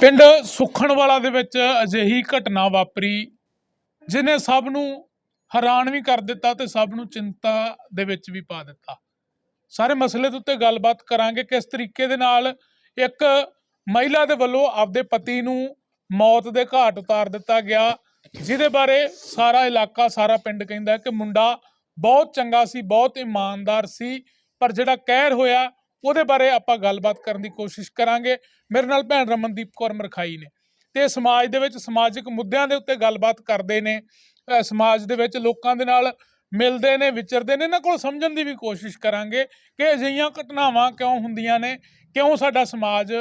ਪਿੰਡ ਸੁਖਣਵਾਲਾ ਦੇ ਵਿੱਚ ਅਜਿਹੀ ਘਟਨਾ ਵਾਪਰੀ, ਜਿਨੇ ਸਭ ਨੂੰ ਹੈਰਾਨ ਵੀ ਕਰ ਦਿੱਤਾ ਤੇ ਸਭ ਨੂੰ ਚਿੰਤਾ ਦੇ ਵਿੱਚ ਵੀ ਪਾ ਦਿੱਤਾ। ਸਾਰੇ ਮਸਲੇ ਦੇ ਉੱਤੇ ਗੱਲਬਾਤ ਕਰਾਂਗੇ ਕਿਸ ਤਰੀਕੇ ਦੇ ਨਾਲ ਇੱਕ ਮਹਿਲਾ ਦੇ ਵੱਲੋਂ ਆਪਦੇ ਪਤੀ ਨੂੰ ਮੌਤ ਦੇ ਘਾਟ ਉਤਾਰ ਦਿੱਤਾ ਗਿਆ, ਜਿਹਦੇ ਬਾਰੇ ਸਾਰਾ ਇਲਾਕਾ, ਸਾਰਾ ਪਿੰਡ ਕਹਿੰਦਾ ਕਿ ਮੁੰਡਾ ਬਹੁਤ ਚੰਗਾ ਸੀ, ਬਹੁਤ ਇਮਾਨਦਾਰ ਸੀ, ਪਰ ਜਿਹੜਾ ਕਹਿਰ ਹੋਇਆ ਉਹਦੇ ਬਾਰੇ ਆਪਾਂ ਗੱਲਬਾਤ ਕਰਨ ਦੀ ਕੋਸ਼ਿਸ਼ ਕਰਾਂਗੇ। ਮੇਰੇ ਨਾਲ ਭੈਣ ਰਮਨਦੀਪ ਕੌਰ ਮਰਖਾਈ ਨੇ। ਤੇ ਸਮਾਜ ਦੇ ਵਿੱਚ ਸਮਾਜਿਕ ਮੁੱਦਿਆਂ ਦੇ ਉੱਤੇ ਗੱਲਬਾਤ ਕਰਦੇ ਨੇ। ਸਮਾਜ ਦੇ ਵਿੱਚ ਲੋਕਾਂ ਦੇ ਨਾਲ ਮਿਲਦੇ ਨੇ ਵਿਚਰਦੇ ਨੇ। ਇਹਨਾਂ ਕੋਲ ਸਮਝਣ ਦੀ ਵੀ ਕੋਸ਼ਿਸ਼ ਕਰਾਂਗੇ ਕਿ ਅਜਿਹੀਆਂ ਘਟਨਾਵਾਂ ਕਿਉਂ ਹੁੰਦੀਆਂ ਨੇ? ਕਿਉਂ ਸਾਡਾ ਸਮਾਜ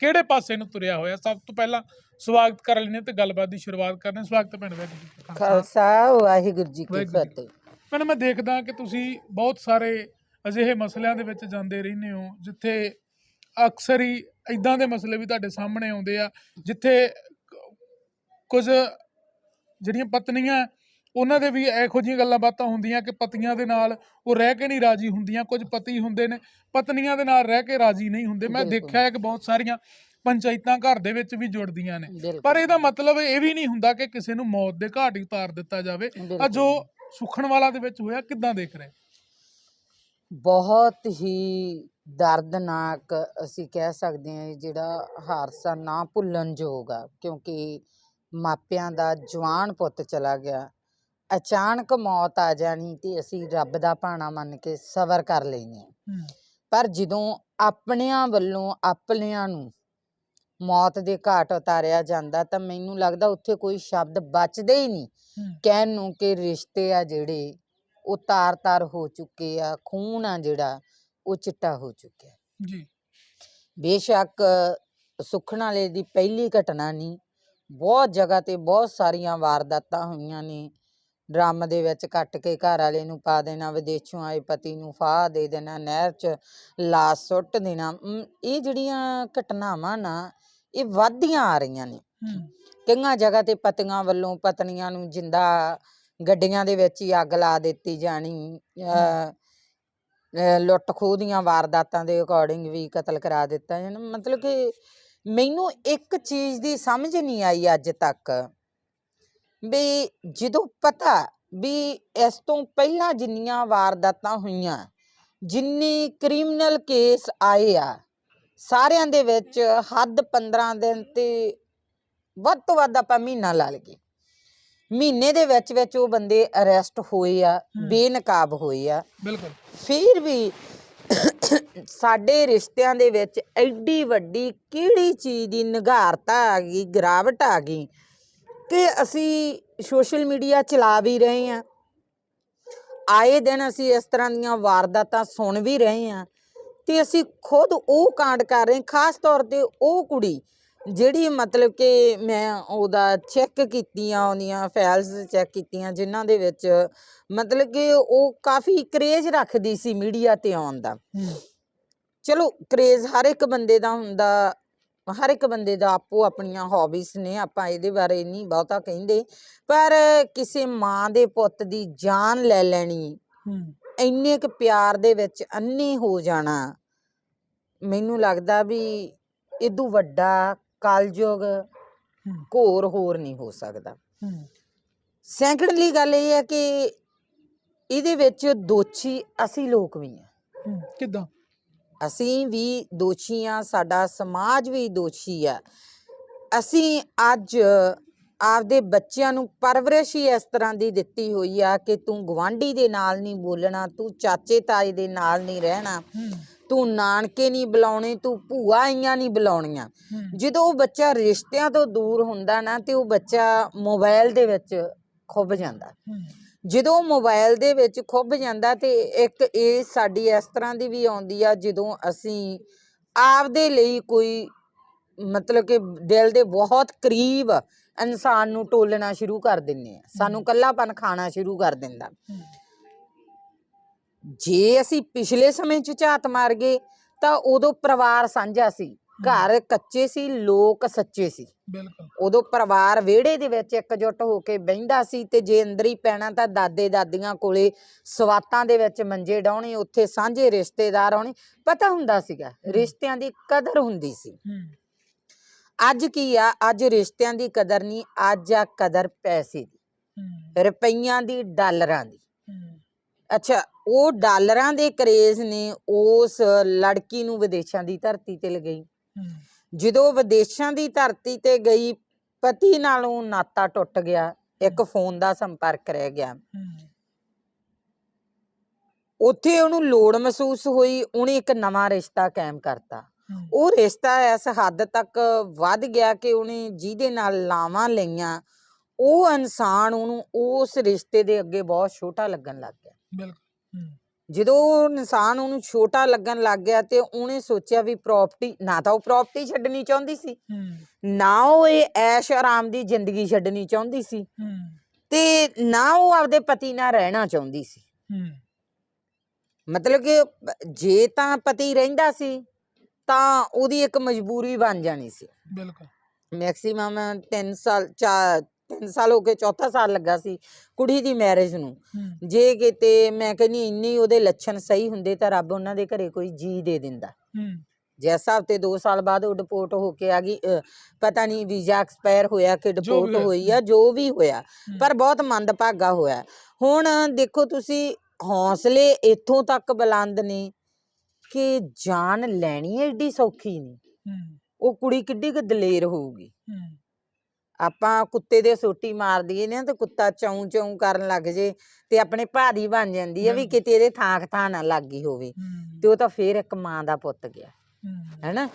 ਕਿਹੜੇ ਪਾਸੇ ਨੂੰ ਤੁਰਿਆ ਹੋਇਆ? ਸਭ ਤੋਂ ਪਹਿਲਾਂ ਸਵਾਗਤ ਕਰ ਲੈਣੇ ਤੇ ਗੱਲਬਾਤ ਦੀ ਸ਼ੁਰੂਆਤ ਕਰਨੇ ਸਵਾਗਤ ਭੈਣ ਜੀ। ਖਾਲਸਾ। ਵਾਹਿਗੁਰੂ ਜੀ ਕੀ ਵਾਹਿਗੁਰੂ ਜੀ ਕੀ ਫਤਿਹ। ਭੈਣ ਮੈਂ ਦੇਖਦਾ ਕਿ ਤੁਸੀਂ ਬਹੁਤ ਸਾਰੇ ਅਜਿਹੇ ਮਸਲਿਆਂ ਦੇ ਵਿੱਚ ਜਾਂਦੇ ਰਹਿੰਦੇ ਹੋ ਜਿੱਥੇ ਅਕਸਰ ਹੀ ਇਦਾਂ ਦੇ ਮਸਲੇ ਵੀ ਤੁਹਾਡੇ ਸਾਹਮਣੇ ਆਉਂਦੇ ਆ ਜਿੱਥੇ ਕੁਝ ਜਿਹੜੀਆਂ ਪਤਨੀਆਂ ਉਹਨਾਂ ਦੇ ਵੀ ਇਹੋ ਜਿਹੀਆਂ ਗੱਲਾਂ ਬਾਤਾਂ ਹੁੰਦੀਆਂ ਕਿ ਪਤੀਆਂ ਦੇ ਨਾਲ ਉਹ ਰਹਿ ਕੇ ਨਹੀਂ ਰਾਜੀ ਹੁੰਦੀਆਂ ਕੁਝ ਪਤੀ ਹੁੰਦੇ ਨੇ ਪਤਨੀਆਂ ਦੇ ਨਾਲ ਰਹਿ ਕੇ ਰਾਜੀ ਨਹੀਂ ਹੁੰਦੇ। ਮੈਂ। ਦੇਖਿਆ ਹੈ ਕਿ ਬਹੁਤ ਸਾਰੀਆਂ ਪੰਚਾਇਤਾਂ ਘਰ ਦੇ ਵਿੱਚ ਵੀ ਜੁੜਦੀਆਂ ਨੇ। ਪਰ ਇਹਦਾ ਮਤਲਬ ਇਹ ਵੀ ਨਹੀਂ ਹੁੰਦਾ ਕਿ ਕਿਸੇ ਨੂੰ ਮੌਤ ਦੇ ਘਾਟ ਹੀ ਉਤਾਰ ਦਿੱਤਾ ਜਾਵੇ। ਆ। ਜੋ ਸੁਖਣ ਵਾਲਾ ਦੇ ਵਿੱਚ ਹੋਇਆ ਕਿੱਦਾਂ ਦੇਖ ਰਹੇ ਬਹੁਤ ਹੀ ਦਰਦਨਾਕ ਅਸੀਂ ਕਹਿ ਸਕਦੇ ਹਾਂ ਜਿਹੜਾ ਹਾਦਸਾ ਨਾ ਭੁੱਲਣ ਯੋਗ ਆ ਕਿਉਂਕਿ ਮਾਪਿਆਂ ਦਾ ਜਵਾਨ ਪੁੱਤ ਚਲਾ ਗਿਆ। ਅਚਾਨਕ ਮੌਤ ਆ ਜਾਣੀ ਤੇ ਅਸੀਂ ਰੱਬ ਦਾ ਭਾਣਾ ਮੰਨ ਕੇ ਸਬਰ ਕਰ ਲੈਨੇ ਹਾਂ। ਪਰ ਜਦੋਂ ਆਪਣਿਆਂ ਵੱਲੋਂ ਆਪਣਿਆਂ ਨੂੰ ਮੌਤ ਦੇ ਘਾਟ ਉਤਾਰਿਆ ਜਾਂਦਾ ਤਾਂ ਮੈਨੂੰ ਲੱਗਦਾ ਉੱਥੇ ਕੋਈ ਸ਼ਬਦ ਬਚਦੇ ਹੀ ਨਹੀਂ। ਕਹਿਣ ਨੂੰ ਕਿ ਰਿਸ਼ਤੇ ਆ ਜਿਹੜੇ ਉਹ ਤਾਰ-ਤਾਰ ਹੋ ਚੁੱਕੇ ਆ ਖੂਨ ਆ ਜਿਹੜਾ ਉਹ ਚਿੱਟਾ ਹੋ ਚੁੱਕਿਆ। ਜੀ। ਬੇਸ਼ੱਕ ਸੁਖਣ ਵਾਲੇ ਦੀ ਪਹਿਲੀ ਘਟਨਾ ਨਹੀਂ ਬਹੁਤ ਜਗ੍ਹਾ ਤੇ ਬਹੁਤ ਸਾਰੀਆਂ ਵਾਰਦਾਤਾਂ ਹੋਈਆਂ ਨੇ। ਡਰਮ ਦੇ ਵਿੱਚ ਕੱਟ ਕੇ ਘਰ ਵਾਲੇ ਨੂੰ ਪਾ ਦੇਣਾ ਵਿਦੇਸ਼ੋਂ ਆਏ ਪਤੀ ਨੂੰ ਫਾਹ ਦੇ ਦੇਣਾ ਨਹਿਰ 'ਚ ਲਾਸ਼ ਸੁੱਟ ਦੇਣਾ ਇਹ ਜਿਹੜੀਆਂ ਘਟਨਾਵਾਂ ਨਾ ਇਹ ਵੱਧਦੀਆਂ ਆ ਰਹੀਆਂ ਨੇ। ਕਈਆਂ ਜਗ੍ਹਾ ਤੇ ਪਤੀਆਂ ਵੱਲੋਂ ਪਤਨੀਆਂ ਨੂੰ ਜਿੰਦਾ ਗੱਡੀਆਂ ਦੇ ਵਿੱਚ ਹੀ ਅੱਗ ਲਾ ਦਿੱਤੀ ਜਾਣੀ ਲੁੱਟ ਖੋਹ ਦੀਆਂ ਵਾਰਦਾਤਾਂ ਦੇ ਅਕੋਰਡਿੰਗ ਵੀ ਕਤਲ ਕਰਾ ਦਿੱਤਾ ਜਾਣਾ। ਮਤਲਬ ਕਿ ਮੈਨੂੰ ਇੱਕ ਚੀਜ਼ ਦੀ ਸਮਝ ਨਹੀਂ ਆਈ ਅੱਜ ਤੱਕ। ਵੀ ਜਦੋਂ ਪਤਾ ਵੀ ਇਸ ਤੋਂ ਪਹਿਲਾਂ ਜਿੰਨੀਆਂ ਵਾਰਦਾਤਾਂ ਹੋਈਆਂ ਜਿੰਨੀ ਕ੍ਰਿਮੀਨਲ ਕੇਸ ਆਏ ਆ ਸਾਰਿਆਂ ਦੇ ਵਿੱਚ ਹੱਦ 15 ਦਿਨ ਤੇ ਵੱਧ ਤੋਂ ਵੱਧ ਆਪਾਂ ਮਹੀਨਾ ਲਾ ਲਈਏ। ਮਹੀਨੇ ਦੇ ਵਿੱਚ ਵਿੱਚ ਉਹ ਬੰਦੇ ਅਰੈਸਟ ਹੋਏ ਆ। ਬੇਨਕਾਬ ਹੋਏ ਆ। ਬਿਲਕੁਲ। ਫਿਰ ਵੀ ਸਾਡੇ ਰਿਸ਼ਤਿਆਂ ਦੇ ਵਿੱਚ ਐਡੀ ਵੱਡੀ ਕਿਹੜੀ ਚੀਜ਼ ਦੀ ਨਿਗਾਰਤਾ ਆ ਗਈ ਗਿਰਾਵਟ ਆ ਗਈ ਕਿ ਅਸੀਂ ਸੋਸ਼ਲ ਮੀਡੀਆ ਚਲਾ ਵੀ ਰਹੇ ਹਾਂ। ਆਏ ਦਿਨ ਅਸੀਂ ਇਸ ਤਰ੍ਹਾਂ ਦੀਆਂ ਵਾਰਦਾਤਾਂ ਸੁਣ ਵੀ ਰਹੇ ਹਾਂ ਤੇ ਅਸੀਂ ਖੁਦ ਉਹ ਕਾਂਡ ਕਰ ਰਹੇ ਖਾਸ ਤੌਰ ਤੇ ਉਹ ਕੁੜੀ ਜਿਹੜੀ ਮਤਲਬ ਕਿ ਮੈਂ ਉਹਦਾ ਚੈੱਕ ਕੀਤੀਆਂ ਉਹਦੀਆਂ ਫਾਈਲਸ ਚੈੱਕ ਕੀਤੀਆਂ ਜਿਨ੍ਹਾਂ ਦੇ ਵਿੱਚ ਮਤਲਬ ਕਿ ਉਹ ਕਾਫੀ ਕਰੇਜ ਰੱਖਦੀ ਸੀ ਮੀਡੀਆ ਤੇ ਆਉਣ ਦਾ। ਚਲੋ ਕਰੇਜ਼ ਹਰ ਇੱਕ ਬੰਦੇ ਦਾ ਹੁੰਦਾ ਹਰ ਇੱਕ ਬੰਦੇ ਦਾ ਆਪੋ ਆਪਣੀਆਂ ਹੌਬੀਜ਼ ਨੇ ਆਪਾਂ ਇਹਦੇ ਬਾਰੇ ਨਹੀਂ ਬਹੁਤਾ ਕਹਿੰਦੇ ਪਰ ਕਿਸੇ ਮਾਂ ਦੇ ਪੁੱਤ ਦੀ ਜਾਨ ਲੈ ਲੈਣੀ ਇੰਨੇ ਕੁ ਪਿਆਰ ਦੇ ਵਿੱਚ ਅੰਨੇ ਹੋ ਜਾਣਾ ਮੈਨੂੰ ਲੱਗਦਾ ਵੀ ਇਦੋਂ ਵੱਡਾ ਕਲਯੁਗ ਘੋਰ ਹੋਰ ਨਹੀਂ ਹੋ ਸਕਦਾ। ਸੈਕੰਡਲੀ ਗੱਲ ਇਹ ਹੈ ਕਿ ਇਹਦੇ ਵਿੱਚ ਦੋਸ਼ੀ ਅਸੀਂ ਲੋਕ ਵੀ ਹਾਂ। ਕਿੱਦਾਂ? ਅਸੀਂ ਵੀ ਦੋਸ਼ੀ ਆ ਸਾਡਾ ਸਮਾਜ ਵੀ ਦੋਸ਼ੀ ਆ ਅਸੀਂ ਅੱਜ ਆਪਦੇ ਬੱਚਿਆਂ ਨੂੰ ਪਰਵਰਿਸ਼ ਹੀ ਇਸ ਤਰ੍ਹਾਂ ਦੀ ਦਿੱਤੀ ਹੋਈ ਆ ਕਿ ਤੂੰ ਗਵਾਂਢੀ ਦੇ ਨਾਲ ਨਹੀਂ ਬੋਲਣਾ ਤੂੰ ਚਾਚੇ ਤਾਏ ਦੇ ਨਾਲ ਨਹੀਂ ਰਹਿਣਾ। ਤੂੰ ਨਾਨਕੇ ਨਹੀਂ ਬੁਲਾਉਣੇ ਤੂੰ ਭੂਆ ਆਈਆਂ ਨਹੀਂ ਬੁਲਾਉਣੀਆਂ। ਜਦੋਂ ਉਹ ਬੱਚਾ ਰਿਸ਼ਤਿਆਂ ਤੋਂ ਦੂਰ ਹੁੰਦਾ ਨਾ ਤੇ ਉਹ ਬੱਚਾ ਮੋਬਾਈਲ ਦੇ ਵਿੱਚ ਖੁੱਭ ਜਾਂਦਾ। ਜਦੋਂ ਮੋਬਾਈਲ ਦੇ ਵਿੱਚ ਖੁੱਭ ਜਾਂਦਾ ਤੇ ਇੱਕ ਇਹ ਸਾਡੀ ਇਸ ਤਰ੍ਹਾਂ ਦੀ ਵੀ ਆਉਂਦੀ ਆ ਜਦੋਂ ਅਸੀਂ ਆਪਦੇ ਲਈ ਕੋਈ ਮਤਲਬ ਕਿ ਦਿਲ ਦੇ ਬਹੁਤ ਕਰੀਬ ਇਨਸਾਨ ਨੂੰ ਟੋਲਣਾ ਸ਼ੁਰੂ ਕਰ ਦਿੰਨੇ ਆ। ਸਾਨੂੰ ਕੱਲਾਪਨ ਖਾਣਾ ਸ਼ੁਰੂ ਕਰ ਦਿੰਦਾ। ਜੇ ਅਸੀਂ ਪਿਛਲੇ ਸਮੇਂ 'ਚ ਝਾਤ ਮਾਰ ਗਏ ਤਾਂ ਉਦੋਂ ਪਰਿਵਾਰ ਸਾਂਝਾ ਸੀ। ਘਰ ਕੱਚੇ ਸੀ ਲੋਕ ਸੱਚੇ ਸੀ। ਬਿਲਕੁਲ। ਉਦੋਂ ਪਰਿਵਾਰ ਵਿਹੜੇ ਦੇ ਵਿੱਚ ਇਕਜੁੱਟ ਹੋ ਕੇ ਬਹਿੰਦਾ ਸੀ ਤੇ ਜੇ ਅੰਦਰ ਹੀ ਪੈਣਾ ਤਾਂ ਦਾਦੇ ਦਾਦੀਆਂ ਕੋਲੇ ਸਵਾਤਾਂ ਦੇ ਵਿੱਚ ਮੰਜੇ ਡਾਉਣੇ ਉੱਥੇ ਸਾਂਝੇ ਰਿਸ਼ਤੇਦਾਰ ਆਉਣੇ ਪਤਾ ਹੁੰਦਾ ਸੀਗਾ। ਰਿਸ਼ਤਿਆਂ ਦੀ ਕਦਰ ਹੁੰਦੀ ਸੀ। ਅੱਜ ਕੀ ਆ? ਅੱਜ ਰਿਸ਼ਤਿਆਂ ਦੀ ਕਦਰ ਨਹੀਂ ਅੱਜ ਆ ਕਦਰ ਪੈਸੇ ਦੀ। ਰੁਪਈਆਂ ਦੀ ਡਾਲਰਾਂ ਦੀ। ਅੱਛਾ ਉਹ ਡਾਲਰਾਂ ਦੇ ਕਰੇਜ਼ ਨੇ ਉਸ ਲੜਕੀ ਨੂੰ ਵਿਦੇਸ਼ਾਂ ਦੀ ਧਰਤੀ ਤੇ ਲਗਾਈ। ਜਦੋਂ ਵਿਦੇਸ਼ਾਂ ਦੀ ਧਰਤੀ ਤੇ ਗਈ ਪਤੀ ਨਾਲੋਂ ਨਾਤਾ ਟੁੱਟ ਗਿਆ ਇੱਕ ਫੋਨ ਦਾ ਸੰਪਰਕ ਰਹਿ ਗਿਆ। ਉੱਥੇ ਉਹਨੂੰ ਲੋੜ ਮਹਿਸੂਸ ਹੋਈ ਉਹਨੇ ਇੱਕ ਨਵਾਂ ਰਿਸ਼ਤਾ ਕਾਇਮ ਕਰਤਾ। ਉਹ ਰਿਸ਼ਤਾ ਇਸ ਹੱਦ ਤੱਕ ਵੱਧ ਗਿਆ ਕਿ ਉਹਨੇ ਜਿਹਦੇ ਨਾਲ ਲਾਵਾਂ ਲਈਆਂ ਉਹ ਇਨਸਾਨ ਉਹਨੂੰ ਉਸ ਰਿਸ਼ਤੇ ਦੇ ਅੱਗੇ ਬਹੁਤ ਛੋਟਾ ਲੱਗਣ ਲੱਗ ਗਿਆ। ਬਿਲਕੁਲ ਹੂੰ। ਜਦੋਂ ਇਨਸਾਨ ਉਹਨੂੰ ਛੋਟਾ ਲੱਗਣ ਲੱਗ ਗਿਆ ਤੇ ਉਹਨੇ ਸੋਚਿਆ ਵੀ ਪ੍ਰਾਪਰਟੀ ਨਾ ਤਾਂ ਉਹ ਪ੍ਰਾਪਰਟੀ ਛੱਡਣੀ ਚਾਹੁੰਦੀ ਸੀ ਨਾ ਉਹ ਇਹ ਐਸ਼ ਆਰਾਮ ਦੀ ਜ਼ਿੰਦਗੀ ਛੱਡਣੀ ਚਾਹੁੰਦੀ ਸੀ ਤੇ ਨਾ ਉਹ ਆਪਦੇ ਪਤੀ ਨਾਲ ਰਹਿਣਾ ਚਾਹੁੰਦੀ ਸੀ। ਮਤਲਬ ਕਿ ਜੇ ਤਾਂ ਪਤੀ ਰਹਿੰਦਾ ਸੀ ਤਾਂ ਉਹਦੀ ਇੱਕ ਮਜਬੂਰੀ ਬਣ ਜਾਣੀ ਸੀ। ਬਿਲਕੁਲ। ਮੈਕਸਿਮਮ 3 ਸਾਲ ਚਾ 3 ਸਾਲ ਹੋ ਕੇ ਚੌਥਾ ਸਾਲ ਲੱਗਾ ਸੀ ਕੁੜੀ ਦੀ ਮੈਰਿਜ ਨੂੰ। ਜੇ ਕਿਤੇ ਮੈਂ ਕਹਿੰਨੀ ਇੰਨੀ ਉਹਦੇ ਲੱਛਣ ਸਹੀ ਹੁੰਦੇ ਤਾਂ ਰੱਬ ਉਹਨਾਂ ਦੇ ਘਰੇ ਕੋਈ ਜੀ ਦੇ ਦਿੰਦਾ। ਜਿਸ ਹਫ਼ਤੇ 2 ਸਾਲ ਬਾਅਦ ਉਹ ਡਿਪੋਰਟ ਹੋ ਕੇ ਆ ਗਈ ਅ, ਪਤਾ ਨਹੀਂ ਵੀਜ਼ਾ ਐਕਸਪਾਇਰ ਹੋਇਆ ਕਿ ਡਿਪੋਰਟ ਹੋਇਆ। ਹੋਈ ਆ ਜੋ ਵੀ ਹੋਇਆ। ਪਰ ਬਹੁਤ ਮੰਦਭਾਗਾ ਹੋਇਆ। ਹੁਣ ਦੇਖੋ ਤੁਸੀਂ ਹੌਸਲੇ ਇੱਥੋਂ ਤੱਕ ਬੁਲੰਦ ਨੇ ਕਿ ਜਾਨ ਲੈਣੀ ਏਡੀ ਸੌਖੀ ਨਹੀਂ ਉਹ ਕੁੜੀ ਕਿੱਡੀ ਕੁ ਦਲੇਰ ਹੋਊਗੀ। ਹੂੰ। ਆਪਾਂ ਕੁੱਤੇ ਦੇ ਸੋਟੀ ਮਾਰ ਦਈਏ ਨਾ ਤੇ ਕੁੱਤਾ ਚੌਂ ਚੌਂ ਕਰਨ ਲੱਗ ਜੇ ਤੇ ਆਪਣੇ ਭਾਰੀ ਬਣ ਜਾਂਦੀ ਆ ਵੀ। ਕਿਤੇ ਇਹਦੇ ਥਾਂ ਥਾਂ ਨਾ ਲੱਗੀ ਹੋਵੇ ਹੂੰ ਤੇ ਉਹ ਤਾਂ ਫੇਰ ਇੱਕ ਮਾਂ ਦਾ ਪੁੱਤ ਗਿਆ ਹੂੰ। ਹੈਨਾ?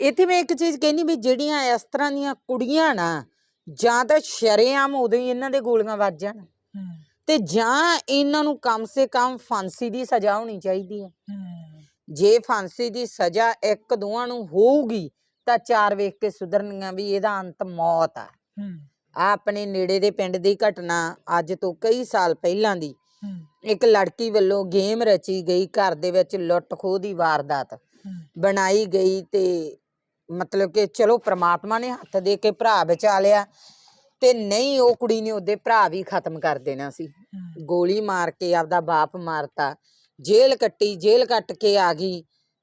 ਇੱਥੇ ਮੈਂ ਇੱਕ ਚੀਜ਼ ਕਹਿੰਦੀ ਵੀ ਜਿਹੜੀਆਂ ਇਸ ਤਰ੍ਹਾਂ ਦੀਆਂ ਕੁੜੀਆਂ ਨਾ ਜਾਂ ਤਾਂ ਸ਼ਰੇਆਮ ਉਦੋਂ ਹੀ ਇਹਨਾਂ ਦੇ ਗੋਲੀਆਂ ਵੱਜ ਜਾਣ ਹੂੰ। ਤੇ ਜਾਂ ਇਹਨਾਂ ਨੂੰ ਕਮ ਸੇ ਕਮ ਫਾਂਸੀ ਦੀ ਸਜ਼ਾ ਹੋਣੀ ਚਾਹੀਦੀ ਹੈ ਹੂੰ। ਜੇ ਫਾਂਸੀ ਦੀ ਸਜ਼ਾ ਇੱਕ ਦੋਵਾਂ ਨੂੰ ਹੋਊਗੀ ਤਾਂ ਚਾਰ ਵੇਖ ਕੇ ਸੁਧਰਨੀਆਂ ਵੀ ਇਹਦਾ ਅੰਤ ਮੌਤ ਆ। ਹੂੰ ਆ ਆਪਣੇ ਨੇੜੇ ਦੇ ਪਿੰਡ ਦੀ ਘਟਨਾ ਅੱਜ ਤੋਂ ਕਈ ਸਾਲ ਪਹਿਲਾਂ ਦੀ। ਇੱਕ ਲੜਕੀ ਵੱਲੋਂ ਗੇਮ ਰਚੀ ਗਈ ਘਰ ਦੇ ਵਿੱਚ ਲੁੱਟ ਖੋਹ ਦੀ ਵਾਰਦਾਤ ਬਣਾਈ ਗਈ ਤੇ ਮਤਲਬ ਕਿ ਚਲੋ ਪ੍ਰਮਾਤਮਾ ਨੇ ਹੱਥ ਦੇ ਕੇ ਭਰਾ ਬਚਾ ਲਿਆ ਤੇ ਨਹੀਂ ਉਹ ਕੁੜੀ ਨੇ ਉਹਦੇ ਭਰਾ ਵੀ ਖਤਮ ਕਰ ਦੇਣਾ ਸੀ। ਗੋਲੀ ਮਾਰ ਕੇ ਆਪਦਾ ਬਾਪ ਮਾਰਤਾ ਜੇਲ੍ਹ ਕੱਟੀ ਜੇਲ੍ਹ ਕੱਟ ਕੇ ਆ ਗਈ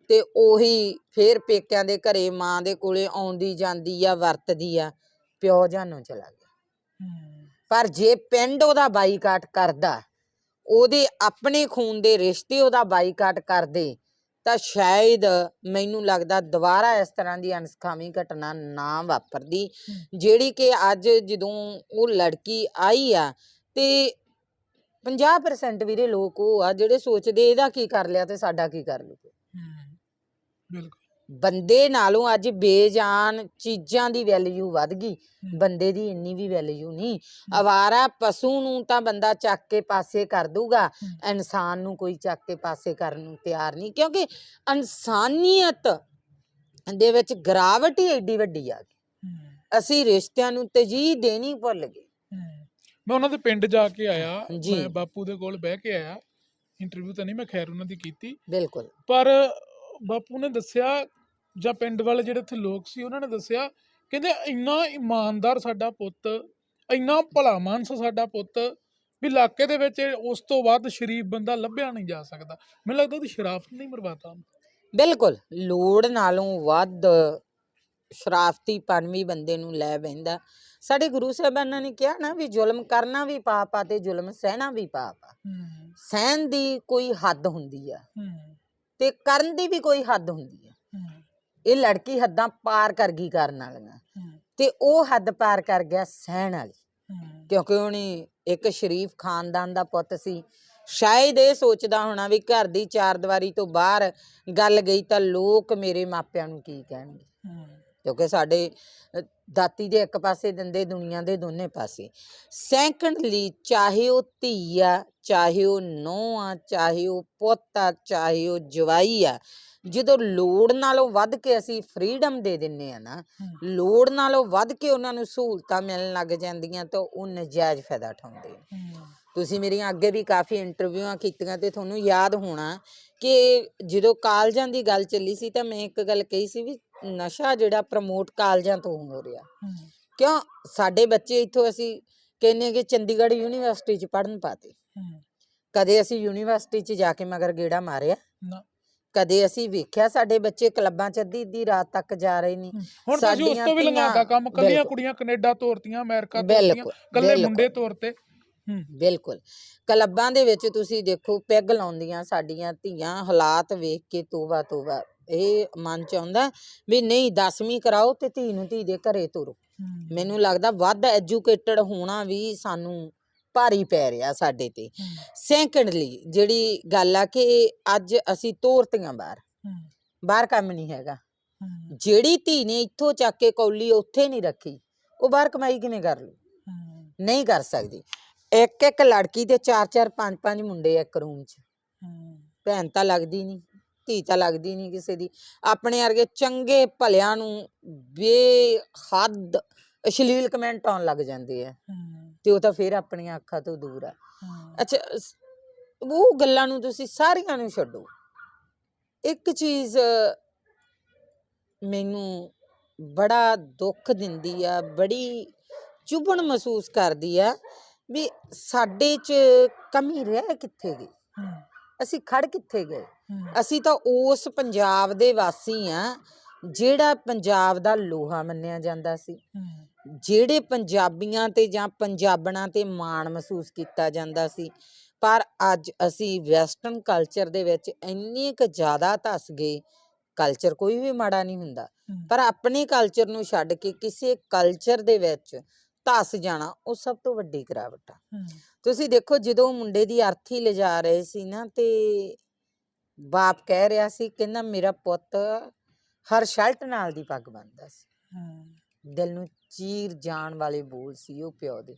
ਤੇ ਉਹੀ ਫੇਰ ਪੇਕਿਆਂ ਦੇ ਘਰੇ ਮਾਂ ਦੇ ਕੋਲੇ ਆਉਂਦੀ ਜਾਂਦੀ ਆ ਵਰਤਦੀ ਆ। ਪਿਓ ਜਾਨੋਂ ਚਲਾ ਗਿਆ। ਪਰ ਜੇ ਪਿੰਡ ਉਹਦਾ ਬਾਈਕਾਟ ਕਰਦਾ ਉਹਦੇ ਆਪਣੇ ਖੂਨ ਦੇ ਰਿਸ਼ਤੇ ਉਹਦਾ ਬਾਈਕਾਟ ਕਰਦੇ ਤਾਂ ਸ਼ਾਇਦ ਮੈਨੂੰ ਲੱਗਦਾ ਦੁਬਾਰਾ ਇਸ ਤਰ੍ਹਾਂ ਦੀ ਅਨਸਖਾਵੀ ਘਟਨਾ ਨਾ ਵਾਪਰਦੀ ਜਿਹੜੀ ਕਿ ਅੱਜ ਜਦੋਂ ਉਹ ਲੜਕੀ ਆਈ ਆ ਤੇ 50% ਵੀਰੇ ਲੋਕ ਉਹ ਆ ਜਿਹੜੇ ਸੋਚਦੇ ਇਹਦਾ ਕੀ ਕਰ ਲਿਆ ਤੇ ਸਾਡਾ ਕੀ ਕਰ ਲੂਗੇ ਬਿਲਕੁਲ। ਬੰਦੇ ਨਾਲੋਂ ਅੱਜ ਬੇਜਾਨ ਚੀਜ਼ਾਂ ਦੀ ਵੈਲਿਊ ਵੱਧ ਗਈ। ਬੰਦੇ ਦੀ ਇੰਨੀ ਵੀ ਵੈਲਿਊ ਨਹੀਂ। ਅਵਾਰਾ ਪਸ਼ੂ ਨੂੰ ਤਾਂ ਬੰਦਾ ਚੱਕ ਕੇ ਪਾਸੇ ਕਰ ਦੂਗਾ। ਇਨਸਾਨ ਨੂੰ ਕੋਈ ਚੱਕ ਕੇ ਪਾਸੇ ਕਰਨ ਨੂੰ ਤਿਆਰ ਨਹੀਂ ਕਿਉਂਕਿ ਇਨਸਾਨੀਅਤ ਦੇ ਵਿੱਚ ਗਿਰਾਵਟ ਹੀ ਐਡੀ ਵੱਡੀ ਆ ਗਈ। ਅਸੀਂ ਰਿਸ਼ਤਿਆਂ ਨੂੰ ਤਜੀਹ ਦੇਣੀ ਭੁੱਲ ਗਏ। ਮੈਂ ਉਹਨਾਂ ਦੇ ਪਿੰਡ ਜਾ ਕੇ ਆਇਆ। ਮੈਂ ਬਾਪੂ ਦੇ ਕੋਲ ਬਹਿ ਕੇ ਆਇਆ। ਇੰਟਰਵਿਊ ਤਾਂ ਨਹੀਂ ਮੈਂ ਖੈਰ ਉਹਨਾਂ ਦੀ ਕੀਤੀ। ਬਿਲਕੁਲ। ਪਰ ਬਾਪੂ ਨੇ ਦੱਸਿਆ ਜਾਂ ਪਿੰਡ ਵਾਲੇ ਜਿਹੜੇ ਉੱਥੇ ਲੋਕ ਸੀ ਉਹਨਾਂ ਨੇ ਦੱਸਿਆ ਕਹਿੰਦੇ ਇੰਨਾ ਇਮਾਨਦਾਰ ਸਾਡਾ ਪੁੱਤ ਇੰਨਾ ਭਲਾ ਮਾਨਸ ਸਾਡਾ ਪੁੱਤ ਵੀ ਇਲਾਕੇ ਦੇ ਵਿੱਚ ਉਸ ਤੋਂ ਵੱਧ ਸ਼ਰੀਫ ਬੰਦਾ ਲੱਭਿਆ ਨਹੀਂ ਜਾ ਸਕਦਾ। ਮੈਨੂੰ ਲੱਗਦਾ ਉਹਦੀ ਸ਼ਰਾਫਤ ਨਹੀਂ ਮਰਵਾਤਾ। ਬਿਲਕੁਲ ਲੋੜ ਨਾਲੋਂ ਵੱਧ ਸ਼ਰਾਫਤੀਪਨ ਵੀ ਬੰਦੇ ਨੂੰ ਲੈ ਬਹਿੰਦਾ। ਸਾਡੇ ਗੁਰੂ ਸਾਹਿਬਾਨਾਂ ਨੇ ਕਿਹਾ ਨਾ ਵੀ ਜ਼ੁਲਮ ਕਰਨਾ ਵੀ ਪਾਪ ਆ ਤੇ ਜ਼ੁਲਮ ਸਹਿਣਾ ਵੀ ਪਾਪ ਆ। ਸਹਿਣ ਦੀ ਕੋਈ ਹੱਦ ਹੁੰਦੀ ਆ ਤੇ ਕਰਨ ਦੀ ਵੀ ਕੋਈ ਹੱਦ ਹੁੰਦੀ ਆ। ਇਹ ਲੜਕੀ ਹੱਦਾਂ ਪਾਰ ਕਰ ਗਈ ਕਰਨ ਵਾਲੀਆਂ। ਤੇ ਉਹ ਹੱਦ ਪਾਰ ਕਰ ਗਿਆ ਸਹਿਣ ਵਾਲੀ। ਕਿਉਂਕਿ ਉਹਨੇ ਇੱਕ ਸ਼ਰੀਫ ਖਾਨਦਾਨ ਦਾ ਪੁੱਤ ਸੀ। ਸ਼ਾਇਦ ਇਹ ਸੋਚਦਾ ਹੋਣਾ ਵੀ ਘਰ ਦੀ ਚਾਰ ਦੀਵਾਰੀ ਤੋਂ ਬਾਹਰ ਗੱਲ ਗਈ ਤਾਂ ਲੋਕ ਮੇਰੇ ਮਾਪਿਆਂ ਨੂੰ ਕੀ ਕਹਿਣਗੇ। ਕਿਉਂਕਿ ਸਾਡੇ ਦਾਤੀ ਦੇ ਇੱਕ ਪਾਸੇ ਦੰਦੇ ਦੁਨੀਆ ਦੇ ਦੋਨੇ ਪਾਸੇ। ਸੈਕੰਡਲੀ ਚਾਹੇ ਉਹ ਧੀ ਆ ਚਾਹੇ ਉਹ ਨੂੰਹ ਆ ਚਾਹੇ ਉਹ ਪੁੱਤ ਆ ਚਾਹੇ ਉਹ ਜਵਾਈ ਆ ਜਦੋਂ ਲੋੜ ਨਾਲੋਂ ਵੱਧ ਕੇ ਅਸੀਂ ਫਰੀडम ਦੇ ਦਿੰਨੇ ਆ ਨਾ। ਲੋੜ ਨਾਲੋਂ ਵੱਧ ਕੇ ਉਹਨਾਂ ਨੂੰ ਸਹੂਲਤਾਂ ਮਿਲਣ ਲੱਗ ਜਾਂਦੀਆਂ ਤਾਂ ਉਹ ਨਜਾਇਜ਼ ਫਾਇਦਾ ਉਠਾਉਂਦੇ ਆ। ਤੁਸੀਂ ਮੇਰੀਆਂ ਅੱਗੇ ਵੀ ਕਾਫੀ ਇੰਟਰਵਿਊਆਂ ਕੀਤੀਆਂ ਤੇ ਤੁਹਾਨੂੰ ਯਾਦ ਹੋਣਾ ਕਿ ਜਦੋਂ ਕਾਲਜਾਂ ਦੀ ਗੱਲ ਚੱਲੀ ਸੀ ਤਾਂ ਮੈਂ ਇੱਕ ਗੱਲ ਕਹੀ ਸੀ ਵੀ ਨਸ਼ਾ ਜਿਹੜਾ ਪ੍ਰਮੋਟ ਕਾਲਜਾਂ ਤੋਂ ਹੋ ਰਿਹਾ। ਕਿਉਂ? ਸਾਡੇ ਬੱਚੇ ਇੱਥੋਂ ਅਸੀਂ ਕਹਿੰਨੇ ਕਿ ਚੰਡੀਗੜ੍ਹ ਯੂਨੀਵਰਸਿਟੀ 'ਚ ਪੜ੍ਹਨ ਪਾਤੇ। ਕਦੇ ਅਸੀਂ ਯੂਨੀਵਰਸਿਟੀ 'ਚ ਜਾ ਕੇ ਮਗਰ ਗੇੜਾ ਮਾਰਿਆ? ਨਾ। ਕਦੇ ਅਸੀਂ ਵੇਖਿਆ ਸਾਡੇ ਬੱਚੇ ਕਲੱਬਾਂ 'ਚ ਅੱਧੀ ਅੱਧੀ ਰਾਤ ਤੱਕ ਜਾ ਰਹੇ ਨੇ। ਹੁਣ ਤਾਂ ਜੀ ਉਸ ਤੋਂ ਵੀ ਲੰਘਾਤਾ ਕੰਮ ਕੱਲੀਆਂ। ਕੁੜੀਆਂ ਕੈਨੇਡਾ ਤੋਰਤੀਆਂ ਅਮਰੀਕਾ ਤੋਰਤੀਆਂ ਕੱਲੇ। ਮੁੰਡੇ ਤੋਰਤੇ। ਹੂੰ। ਬਿਲਕੁਲ। ਕਲੱਬਾਂ ਦੇ ਵਿੱਚ ਤੁਸੀਂ ਦੇਖੋ ਪੈਗ ਲਾਉਂਦੀਆਂ ਸਾਡੀਆਂ ਧੀਆਂ ਹਾਲਾਤ ਵੇਖ ਕੇ ਤੋਬਾ ਤੋਬਾ। ਇਹ ਮਨ ਚ ਆਉਂਦਾ ਵੀ ਨਹੀਂ 10ਵੀਂ ਕਰਾਓ ਤੇ ਧੀ ਨੂੰ ਧੀ ਦੇ ਘਰੇ ਤੋਰੋ। ਮੈਨੂੰ ਲੱਗਦਾ ਵੱਧ ਐਜੂਕੇਟਡ ਹੋਣਾ ਵੀ ਸਾਨੂੰ ਭਾਰੀ ਪੈ ਰਿਹਾ ਸਾਡੇ ਤੇ। ਸੈਕੰਡਲੀ ਜਿਹੜੀ ਗੱਲ ਆ ਕਿ ਅੱਜ ਅਸੀਂ ਤੋਰਤੀਆਂ ਬਾਹਰ। ਬਾਹਰ ਕੰਮ ਨਹੀਂ ਹੈਗਾ। ਜਿਹੜੀ ਧੀ ਨੇ ਇੱਥੋਂ ਚੱਕ ਕੇ ਕੌਲੀ ਉੱਥੇ ਨਹੀਂ ਰੱਖੀ ਉਹ ਬਾਹਰ ਕਮਾਈ ਕਿਵੇਂ ਕਰ ਲੂ ਨਹੀਂ ਕਰ ਸਕਦੀ। ਇੱਕ ਇੱਕ ਲੜਕੀ ਤੇ ਚਾਰ ਚਾਰ ਪੰਜ ਪੰਜ ਮੁੰਡੇ ਇੱਕ ਰੂਮ 'ਚ। ਭੈਣ ਤਾਂ ਲੱਗਦੀ ਨਹੀਂ ਧੀ ਤਾਂ ਲੱਗਦੀ ਨਹੀਂ ਕਿਸੇ ਦੀ। ਆਪਣੇ ਵਰਗੇ ਚੰਗੇ ਭਲਿਆਂ ਨੂੰ ਬੇਹੱਦ ਅਸ਼ਲੀਲ ਕਮੈਂਟ ਆਉਣ ਲੱਗ ਜਾਂਦੇ ਆ। ਤੇ ਉਹ ਤਾਂ ਫਿਰ ਆਪਣੀਆਂ ਅੱਖਾਂ ਤੋਂ ਦੂਰ ਆ। ਅੱਛਾ ਸ- ਉਹ ਗੱਲਾਂ ਨੂੰ ਤੁਸੀਂ ਸਾਰੀਆਂ ਨੂੰ ਛੱਡੋ। ਇੱਕ ਚੀਜ਼ ਮੈਨੂੰ ਬੜਾ ਦੁੱਖ ਦਿੰਦੀ ਆ ਬੜੀ ਚੁਭਣ ਮਹਿਸੂਸ ਕਰਦੀ ਆ ਵੀ ਸਾਡੇ 'ਚ ਕਮੀ ਰਹਿ ਕਿੱਥੇ ਗਈ? ਅਸੀਂ ਖੜ ਕਿੱਥੇ ਗਏ? ਅਸੀਂ ਤਾਂ ਉਸ ਪੰਜਾਬ ਦੇ ਵਾਸੀ ਆ ਜਿਹੜਾ ਪੰਜਾਬ ਦਾ ਲੋਹਾ ਮੰਨਿਆ ਜਾਂਦਾ ਸੀ। ਜਿਹੜੇ ਪੰਜਾਬੀਆਂ ਤੇ ਜਾਂ ਪੰਜਾਬਣਾਂ ਤੇ ਮਾਣ ਮਹਿਸੂਸ ਕੀਤਾ ਜਾਂਦਾ ਸੀ ਪਰ ਅੱਜ ਅਸੀਂ ਵੈਸਟਰਨ ਕਲਚਰ ਦੇ ਵਿੱਚ ਇੰਨੇ ਕੁ ਜ਼ਿਆਦਾ ਧਸ ਗਏ ਕਲਚਰ ਕੋਈ ਵੀ ਮਾੜਾ ਨਹੀਂ ਹੁੰਦਾ ਪਰ ਆਪਣੇ ਕਲਚਰ ਨੂੰ ਛੱਡ ਕੇ ਕਿਸੇ ਕਲਚਰ ਦੇ ਵਿੱਚ ਧਸ ਜਾਣਾ ਉਹ ਸਭ ਤੋਂ ਵੱਡੀ ਗਿਰਾਵਟ ਆ। ਤੁਸੀਂ ਦੇਖੋ ਜਦੋਂ ਮੁੰਡੇ ਦੀ ਅਰਥੀ ਲਿਜਾ ਰਹੇ ਸੀ ਨਾ ਤੇ ਬਾਪ ਕਹਿ ਰਿਹਾ ਸੀ ਕਹਿੰਦਾ ਮੇਰਾ ਪੁੱਤ ਹਰ ਸ਼ਰਟ ਨਾਲ ਦੀ ਪੱਗ ਬੰਨਦਾ ਸੀ। ਦਿਲ ਨੂੰ ਚੀਰ ਜਾਣ ਵਾਲੇ ਬੋਲ ਸੀ ਉਹ ਪਿਓ ਦੇ।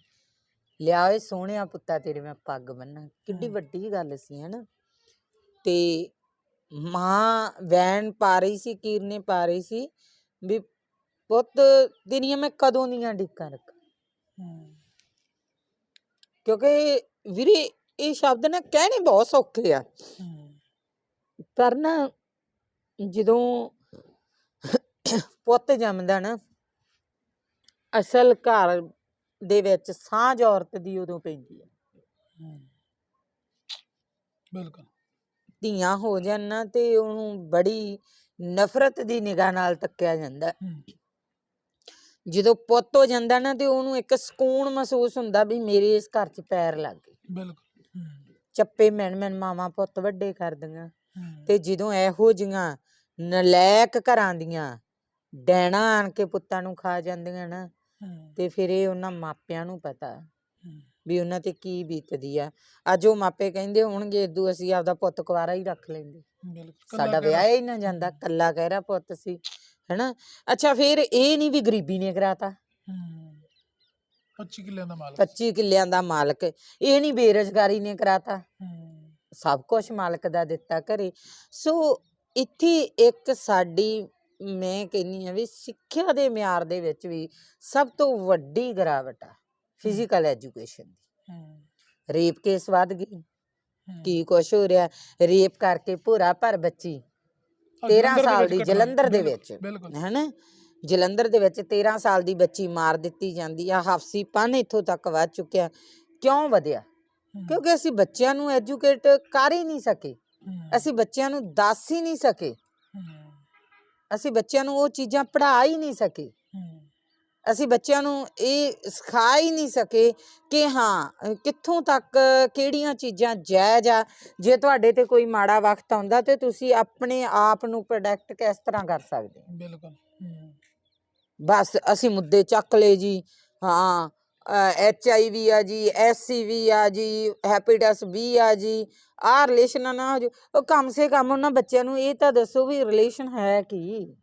ਲਿਆ ਓਏ ਸੋਹਣਿਆ ਪੁੱਤਾ ਤੇਰੇ ਮੈਂ ਪੱਗ ਬੰਨਾਂ ਕਿੱਡੀ। ਵੱਡੀ ਗੱਲ ਸੀ ਹਨਾ? ਤੇ ਮਾਂ ਵੈਣ ਪਾ ਰਹੀ ਸੀ ਕੀਰਨੇ ਪਾ ਰਹੀ ਸੀ ਵੀ ਪੁੱਤ ਤੇਰੀਆਂ ਮੈਂ ਕਦੋਂ ਦੀਆਂ ਢਿੱਕਾਂ ਰੱਖ? ਕਿਉਂਕਿ ਵੀਰੇ ਇਹ ਸ਼ਬਦ ਨਾ ਕਹਿਣੇ ਬਹੁਤ ਸੌਖੇ ਆ। ਪਰ ਨਾ ਜਦੋਂ ਪੁੱਤ ਜੰਮਦਾ ਨਾ ਅਸਲ ਘਰ ਦੇ ਵਿੱਚ ਸਾਂਝ ਔਰਤ ਦੀ ਉਦੋਂ ਪੈਂਦੀ ਹੈ। ਬਿਲਕੁਲ। ਧੀਆਂ ਹੋ ਜਾਣ ਨਾ ਤੇ ਉਹਨੂੰ ਬੜੀ ਨਫ਼ਰਤ ਦੀ ਨਿਗਾਹ ਨਾਲ ਤੱਕਿਆ ਜਾਂਦਾ ਜਦੋਂ ਪੁੱਤ ਹੋ ਜਾਂਦਾ ਨਾ ਤੇ ਉਹਨੂੰ ਇੱਕ ਸਕੂਨ ਮਹਿਸੂਸ ਹੁੰਦਾ ਵੀ ਮੇਰੇ ਇਸ ਘਰ 'ਚ ਪੈਰ ਲੱਗ ਗਏ। ਬਿਲਕੁਲ ਚੱਪੇ ਮਿਣ ਮਿਣ ਮਾਵਾਂ ਪੁੱਤ ਵੱਡੇ ਕਰਦੀਆਂ। ਤੇ ਜਦੋਂ ਇਹੋ ਜੀਆਂ ਨਲਾਇਕ ਘਰਾਂ ਦੀਆਂ ਡੈਣਾ ਆਣ ਕੇ ਪੁੱਤਾਂ ਨੂੰ ਖਾ ਜਾਂਦੀਆਂ ਨਾ ਹੂੰ, ਤੇ ਫਿਰ ਇਹ ਉਹਨਾਂ ਮਾਪਿਆਂ ਨੂੰ ਪਤਾ ਵੀ ਉਹਨਾਂ ਤੇ ਕੀ ਬੀਤਦੀ ਆ। ਅੱਜ ਉਹ ਮਾਪੇ ਕਹਿੰਦੇ ਹੋਣਗੇ ਇਦੂ ਅਸੀਂ ਆਪਦਾ ਪੁੱਤ ਕੁਵਾਰਾ ਹੀ ਰੱਖ ਲੈਂਦੇ। ਸਾਡਾ ਵਿਆਹ। ਹੀ ਨਾ ਜਾਂਦਾ ਕੱਲਾ ਕਹਿ ਰਿਹਾ ਪੁੱਤ ਸੀ ਹੈਨਾ? ਅੱਛਾ ਫਿਰ ਇਹ ਨਹੀਂ ਵੀ ਗਰੀਬੀ ਨੇ ਕਰਾਤਾ? ਹੂੰ। 25 ਕਿੱਲਿਆਂ ਦਾ ਮਾਲਕ 25 ਕਿੱਲਿਆਂ ਦਾ ਮਾਲਕ ਇਹ ਨਹੀਂ ਬੇਰੁਜ਼ਗਾਰੀ ਨੇ ਕਰਾਤਾ? ਸਭ ਕੁਝ ਮਾਲਕ ਦਾ ਦਿੱਤਾ ਘਰੇ। ਸੋ ਇੱਥੇ ਇੱਕ ਸਾਡੀ ਮੈਂ ਕਹਿੰਨੀ ਆ ਵੀ ਸਿੱਖਿਆ ਦੇ ਮਿਆਰ ਦੇ ਵਿੱਚ ਵੀ ਸਭ ਤੋਂ ਵੱਡੀ ਗਿਰਾਵਟ ਆ ਫਿਜ਼ੀਕਲ ਐਜੂਕੇਸ਼ਨ ਦੀ। ਰੇਪ ਕੇਸ ਵੱਧ ਗਈ ਹੂੰ। ਕੀ ਕੁਛ ਹੋ ਰਿਹਾ ਰੇਪ ਕਰਕੇ ਭੋਰਾ ਭਰ ਬੱਚੀ ਆਹ 13 ਜਲੰਧਰ ਦੇ ਸਾਲ ਦੀ ਜਲੰਧਰ ਦੇ ਵਿੱਚ ਹੈਨਾ? ਜਲੰਧਰ ਦੇ ਵਿੱਚ 13 ਸਾਲ ਦੀ ਬੱਚੀ ਮਾਰ ਦਿੱਤੀ ਜਾਂਦੀ ਆ ਹਾਫਸੀ ਪਨ ਇੱਥੋਂ ਤੱਕ ਵੱਧ ਚੁੱਕਿਆ ਕਿਉਂ ਵਧਿਆ? ਕਿਉਂਕਿ ਅਸੀਂ ਬੱਚਿਆਂ ਨੂੰ ਐਜੂਕੇਟ ਕਰ ਹੀ ਨਹੀਂ ਸਕੇ ਅਸੀਂ ਬੱਚਿਆਂ ਨੂੰ ਦੱਸ ਹੀ ਨਹੀਂ ਸਕੇ ਅਸੀਂ ਬੱਚਿਆਂ ਨੂੰ ਉਹ ਚੀਜ਼ਾਂ ਪੜ੍ਹਾ ਹੀ ਨਹੀਂ ਸਕੇ। ਅਸੀਂ ਬੱਚਿਆਂ ਨੂੰ ਇਹ ਸਿਖਾ ਹੀ ਨਹੀਂ ਸਕੇ ਕਿ ਹਾਂ ਕਿੱਥੋਂ ਤੱਕ ਕਿਹੜੀਆਂ ਚੀਜ਼ਾਂ ਜਾਇਜ਼ ਆ। ਜੇ ਤੁਹਾਡੇ ਤੇ ਕੋਈ ਮਾੜਾ ਵਕਤ ਆਉਂਦਾ ਤੇ ਤੁਸੀਂ ਆਪਣੇ ਆਪ ਨੂੰ ਪ੍ਰੋਡਕਟ ਕਿਸ ਤਰ੍ਹਾਂ ਕਰ ਸਕਦੇ ਬਿਲਕੁਲ ਬਸ ਅਸੀਂ ਮੁੱਦੇ ਚੱਕ ਲਏ ਜੀ। ਹਾਂ ਐਚ ਆਈ ਵੀ ਆ ਜੀ ਐਸ ਸੀ ਵੀ ਆ ਜੀ ਹੈਪੇਟਸ ਬੀ ਆ ਜੀ ਆਹ ਰਿਲੇਸ਼ਨ ਨਾ ਹੋ। ਉਹ ਕਮ ਸੇ ਕਮ ਉਹਨਾਂ ਬੱਚਿਆਂ ਨੂੰ ਇਹ ਤਾਂ ਦੱਸੋ ਵੀ ਰਿਲੇਸ਼ਨ ਹੈ ਕੀ।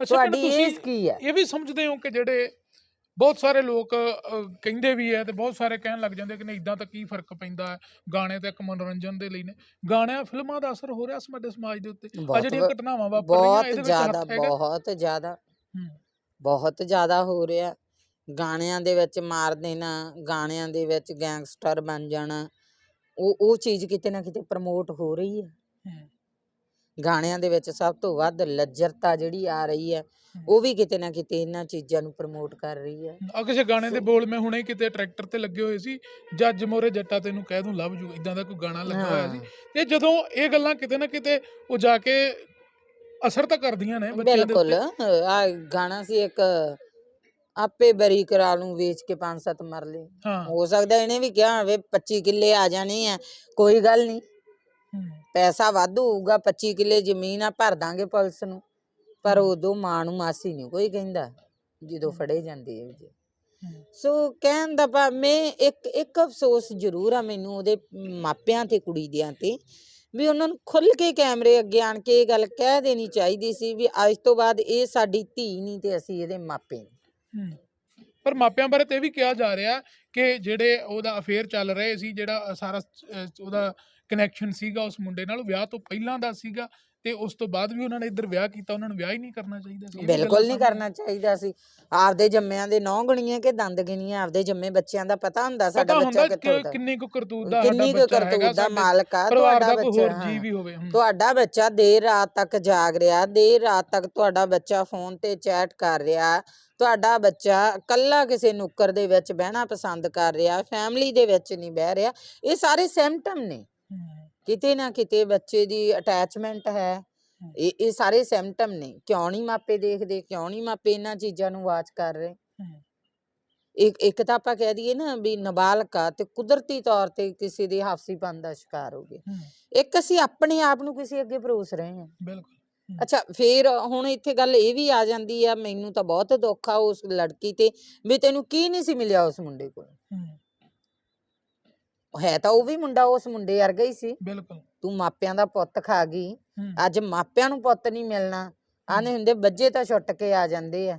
ਅੱਛਾ ਤੁਹਾਡੀ ਤੁਸੀਂ ਏਜ ਕੀ ਹੈ? ਇਹ ਵੀ ਸਮਝਦੇ ਹੋ ਕਿ ਜਿਹੜੇ ਬਹੁਤ ਸਾਰੇ ਲੋਕ ਕਹਿੰਦੇ ਵੀ ਹੈ ਤੇ ਬਹੁਤ ਸਾਰੇ ਕਹਿਣ ਲੱਗ ਜਾਂਦੇ ਕਿ ਨਹੀਂ ਇਦਾਂ ਤਾਂ ਕੀ ਫ਼ਰਕ ਪੈਂਦਾ ਹੈ? ਗਾਣੇ ਤਾਂ ਇੱਕ ਮਨੋਰੰਜਨ ਦੇ ਲਈ ਨੇ। ਗਾਣਿਆਂ ਫਿਲਮਾਂ ਦਾ ਅਸਰ ਹੋ ਰਿਹਾ ਸਾਡੇ ਸਮਾਜ ਦੇ ਉੱਤੇ। ਆ ਬਹੁਤ ਜਿਹੜੀਆਂ ਵ- ਘਟਨਾਵਾਂ ਵਾਪਰ ਰਹੀਆਂ ਬਹੁਤ ਇਹਦੇ ਵਿੱਚ ਜ਼ਿਆਦਾ ਹੱਥ ਹੈਗਾ? ਬਹੁਤ ਜ਼ਿਆਦਾ। ਹੂੰ, ਬਹੁਤ ਜ਼ਿਆਦਾ ਹੋ ਰਿਹਾ। ਗਾਣਿਆਂ ਦੇ ਵਿੱਚ ਮਾਰ ਦੇਣਾ ਗਾਣਿਆਂ ਦੇ ਵਿੱਚ ਗੈਂਗਸਟਰ ਬਣ ਜਾਣਾ ਉਹ ਉਹ ਚੀਜ਼ ਕਿਤੇ ਨਾ ਕਿਤੇ ਪ੍ਰਮੋਟ ਹੋ ਰਹੀ ਹੈ। ਗਾਣਿਆਂ ਦੇ ਵਿੱਚ ਸਭ ਤੋਂ ਵੱਧ ਲੱਜਰਤਾ ਜਿਹੜੀ ਆ ਰਹੀ ਹੈ ਉਹ ਵੀ ਕਿਤੇ ਨਾ ਕਿਤੇ ਇਹਨਾਂ ਚੀਜ਼ਾਂ ਨੂੰ ਪ੍ਰਮੋਟ ਕਰ ਰਹੀ ਹੈ। ਆ ਕਿਸੇ ਗਾਣੇ ਦੇ ਬੋਲ ਮੈਂ ਹੁਣੇ ਕਿਤੇ ਟਰੈਕਟਰ ਤੇ ਲੱਗੇ ਹੋਏ ਸੀ ਜੱਜ ਮੋਰੇ ਜੱਟਾ ਤੈਨੂੰ ਕਹਿ ਦੂੰ ਲਵ ਯੂ ਇਦਾਂ ਦਾ ਕੋਈ ਗਾਣਾ ਲੱਗਾ ਹੋਇਆ ਸੀ। ਤੇ ਜਦੋਂ ਇਹ ਗੱਲਾਂ ਕਿਤੇ ਨਾ ਕਿਤੇ ਉਹ ਜਾ ਕੇ ਅਸਰ ਤਾਂ ਕਰਦੀਆਂ ਨੇ ਬੱਚਿਆਂ ਦੇ ਬਿਲਕੁਲ ਆ ਗਾਣਾ ਸੀ ਇੱਕ ਆਪੇ ਬਰੀ ਕਰਾ ਲੂੰ ਵੇਚ ਕੇ ਪੰਜ ਸੱਤ ਮਰਲੇ ਹਾਂ। ਹੋ ਸਕਦਾ ਇਹਨੇ ਵੀ ਕਿਹਾ ਹੋਵੇ 25 ਕਿੱਲੇ ਆ ਜਾਣੇ ਆ ਕੋਈ ਗੱਲ ਨਹੀਂ। ਪੈਸਾ ਵਾਧੂ ਹੋਊਗਾ 25 ਕਿੱਲੇ ਜ਼ਮੀਨ ਆ ਭਰ ਦਾਂਗੇ ਪੁਲਿਸ ਨੂੰ। ਪਰ। ਉਦੋਂ ਮਾਂ ਨੂੰ ਮਾਸੀ ਨਹੀਂ ਕੋਈ ਕਹਿੰਦਾ ਜਦੋਂ। ਫੜੇ ਜਾਂਦੇ ਆ ਜੀ। ਸੋ ਕਹਿਣ ਦਾ ਭਾ ਮੈਂ ਇੱਕ ਇੱਕ ਅਫਸੋਸ ਜ਼ਰੂਰ ਆ ਮੈਨੂੰ ਉਹਦੇ ਮਾਪਿਆਂ ਤੇ ਕੁੜੀ ਦਿਆਂ ਤੇ ਵੀ ਉਹਨਾਂ ਨੂੰ ਖੁੱਲ ਕੇ ਕੈਮਰੇ ਅੱਗੇ ਆਣ ਕੇ ਇਹ ਗੱਲ ਕਹਿ ਦੇਣੀ ਚਾਹੀਦੀ ਸੀ ਵੀ ਅੱਜ ਤੋਂ ਬਾਅਦ ਇਹ ਸਾਡੀ ਧੀ ਨਹੀਂ ਤੇ ਅਸੀਂ ਇਹਦੇ ਮਾਪੇ ਨੇ। ਹੂੰ। ਪਰ ਮਾਪਿਆਂ ਬਾਰੇ ਤੇ ਇਹ ਵੀ ਕਿਹਾ ਜਾ ਰਿਹਾ ਕਿ ਜਿਹੜੇ ਉਹਦਾ ਅਫੇਅਰ ਚੱਲ ਰਹੇ ਸੀ, ਜਿਹੜਾ ਸਾਰਾ ਉਹਦਾ ਕਨੈਕਸ਼ਨ ਸੀਗਾ ਉਸ ਮੁੰਡੇ ਨਾਲ ਵਿਆਹ ਤੋਂ ਪਹਿਲਾਂ ਦਾ ਸੀਗਾ। ਤੇ ਉਸ ਤੋਂ ਬਾਅਦ ਵੀ ਉਹਨਾਂ ਨੇ ਇੱਧਰ ਵਿਆਹ ਕੀਤਾ ਉਹਨਾਂ ਨੂੰ ਵਿਆਹ ਹੀ ਨਹੀਂ ਕਰਨਾ ਚਾਹੀਦਾ ਸੀ। ਬਿਲਕੁਲ ਨਹੀਂ ਕਰਨਾ ਚਾਹੀਦਾ ਸੀ। ਆਪਦੇ ਜੰਮਿਆਂ ਦੇ ਨੌ ਗਣੀਆਂ ਕਿ ਦੰਦ ਗਿਣੀਆਂ ਆਪਦੇ ਜੰਮੇ ਬੱਚਿਆਂ ਦਾ ਪਤਾ ਹੁੰਦਾ ਸਾਡਾ ਬੱਚਾ ਕਿੱਥੋਂ ਦਾ। ਕਿੰਨੀ ਕੁ ਕਰਤੂਤ ਦਾ ਕਿੰਨੀ ਕੁ ਕਰਤੂਤ ਦਾ ਮਾਲਕ ਆ ਤੁਹਾਡਾ ਬੱਚਾ ਹੋਰ ਜੀ ਹਾਂ। ਵੀ ਹੋਵੇ ਹੂੰ, ਤੁਹਾਡਾ ਬੱਚਾ ਦੇਰ ਰਾਤ ਤੱਕ ਜਾਗ ਰਿਹਾ ਦੇਰ ਰਾਤ ਤੱਕ ਤੁਹਾਡਾ ਬੱਚਾ ਫੋਨ ਤੇ ਚੈਟ ਕਰ ਰਿਹਾ ਤੁਹਾਡਾ ਬੱਚਾ ਕੱਲਾ ਕਿਸੇ ਨੁੱਕਰ ਦੇ ਵਿੱਚ ਬਹਿਣਾ ਪਸੰਦ ਕਰ ਰਿਹਾ ਫੈਮਿਲੀ ਦੇ ਵਿੱਚ ਨਹੀਂ ਬਹਿ ਰਿਹਾ ਇਹ ਸਾਰੇ ਸਿੰਪਟਮ ਨੇ। ਕਿਤੇ ਨਾ ਕਿਤੇ ਬੱਚੇ ਦੀ ਅਟੈਚਮੈਂਟ ਹੈ। ਇਹ ਇਹ ਸਾਰੇ ਸਿੰਪਟਮ ਨੇ। ਕਿਉਂ ਨਹੀਂ ਮਾਪੇ ਦੇਖਦੇ? ਕਿਉਂ ਨਹੀਂ ਮਾਪੇ ਇਹਨਾਂ ਚੀਜ਼ਾਂ ਨੂੰ ਵਾਚ ਕਰ ਰਹੇ? ਇੱਕ ਇੱਕ ਤਾਂ ਆਪਾਂ ਕਹਿ ਦਈਏ ਨਾ ਵੀ ਨਾਬਾਲਗ ਤੇ ਕੁਦਰਤੀ ਤੌਰ ਤੇ ਕਿਸੇ ਦੇ ਹਾਫਸੀਪਨ ਦਾ ਸ਼ਿਕਾਰ ਹੋ ਗਏ। ਇੱਕ ਅਸੀਂ ਆਪਣੇ ਆਪ ਨੂੰ ਕਿਸੇ ਅੱਗੇ ਪਰੋਸ ਰਹੇ ਹਾਂ। ਬਿਲਕੁਲ। ਅੱਛਾ ਫੇਰ ਹੁਣ ਇੱਥੇ ਗੱਲ ਇਹ ਵੀ ਆ ਜਾਂਦੀ ਆ ਮੈਨੂੰ ਤਾਂ ਬਹੁਤ ਦੁੱਖ ਆ ਉਸ ਲੜਕੀ ਤੇ ਵੀ ਤੈਨੂੰ ਕੀ ਨਹੀਂ ਸੀ ਮਿਲਿਆ ਉਸ ਮੁੰਡੇ ਕੋਲ? ਹੂੰ, ਤਾਂ ਉਹ ਵੀ ਮੁੰਡਾ ਉਸ ਮੁੰਡੇ ਵਰਗਾ ਹੀ ਸੀ। ਬਿਲਕੁਲ। ਤੂੰ ਮਾਪਿਆਂ ਦਾ ਪੁੱਤ ਖਾ ਗਈ। ਅੱਜ ਮਾਪਿਆਂ ਨੂੰ ਪੁੱਤ ਨਹੀਂ ਮਿਲਣਾ। ਆਨੇ ਹੁੰਦੇ ਬੱਜੇ ਤਾਂ ਛੁੱਟ ਕੇ ਆ ਜਾਂਦੇ ਆ।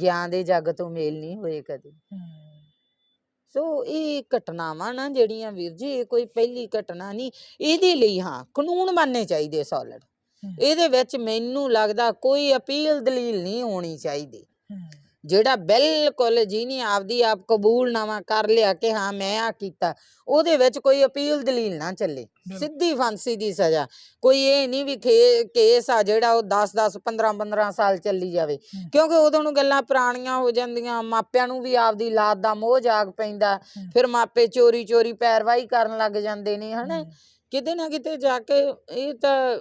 ਗਿਆਨ ਦੇ ਜੱਗ ਤੋਂ ਮੇਲ ਨਹੀਂ ਹੋਏ ਕਦੇ। ਸੋ ਇਹ ਘਟਨਾਵਾਂ ਨਾ ਜਿਹੜੀਆਂ ਵੀਰ ਜੀ ਇਹ ਕੋਈ ਪਹਿਲੀ ਘਟਨਾ ਨਹੀਂ। ਇਹਦੇ ਲਈ ਹਾਂ ਕਾਨੂੰਨ ਬਣਨੇ ਚਾਹੀਦੇ ਸੋਲਿਡ ਇਹਦੇ ਵਿੱਚ ਮੈਨੂੰ ਲੱਗਦਾ ਕੋਈ ਅਪੀਲ ਦਲੀਲ ਨਹੀਂ ਹੋਣੀ ਚਾਹੀਦੀ। ਜਿਹੜਾ ਬਿਲਕੁਲ ਜਿਹਨੇ ਆਪਦੀ ਆਪ ਕਬੂਲਨਾਮਾ ਕਰ ਲਿਆ ਕਿ ਹਾਂ ਮੈਂ ਆ ਕੀਤਾ ਉਹਦੇ ਵਿੱਚ ਕੋਈ ਅਪੀਲ ਦਲੀਲ ਨਾ ਚੱਲੇ। ਸਿੱਧੀ ਫਾਂਸੀ ਦੀ ਸਜ਼ਾ ਕੋਈ ਇਹ ਨਹੀਂ ਵੀ ਕੇਸ ਆ ਜਿਹੜਾ ਉਹ 10 10 15 15 ਸਾਲ ਚੱਲੀ ਜਾਵੇ। ਕਿਉਂਕਿ ਉਦੋਂ ਨੂੰ ਗੱਲਾਂ ਪੁਰਾਣੀਆਂ ਹੋ ਜਾਂਦੀਆਂ ਮਾਪਿਆਂ ਨੂੰ ਵੀ ਆਪਦੀ ਲਾਦ ਦਾ ਮੋਹ ਜਾਗ ਪੈਂਦਾ। ਫਿਰ ਮਾਪੇ ਚੋਰੀ ਚੋਰੀ ਪੈਰਵਾਈ ਕਰਨ ਲੱਗ ਜਾਂਦੇ ਨੇ ਹਨਾ ਕਿਤੇ ਨਾ ਕਿਤੇ ਜਾ ਕੇ ਇਹ ਤਾਂ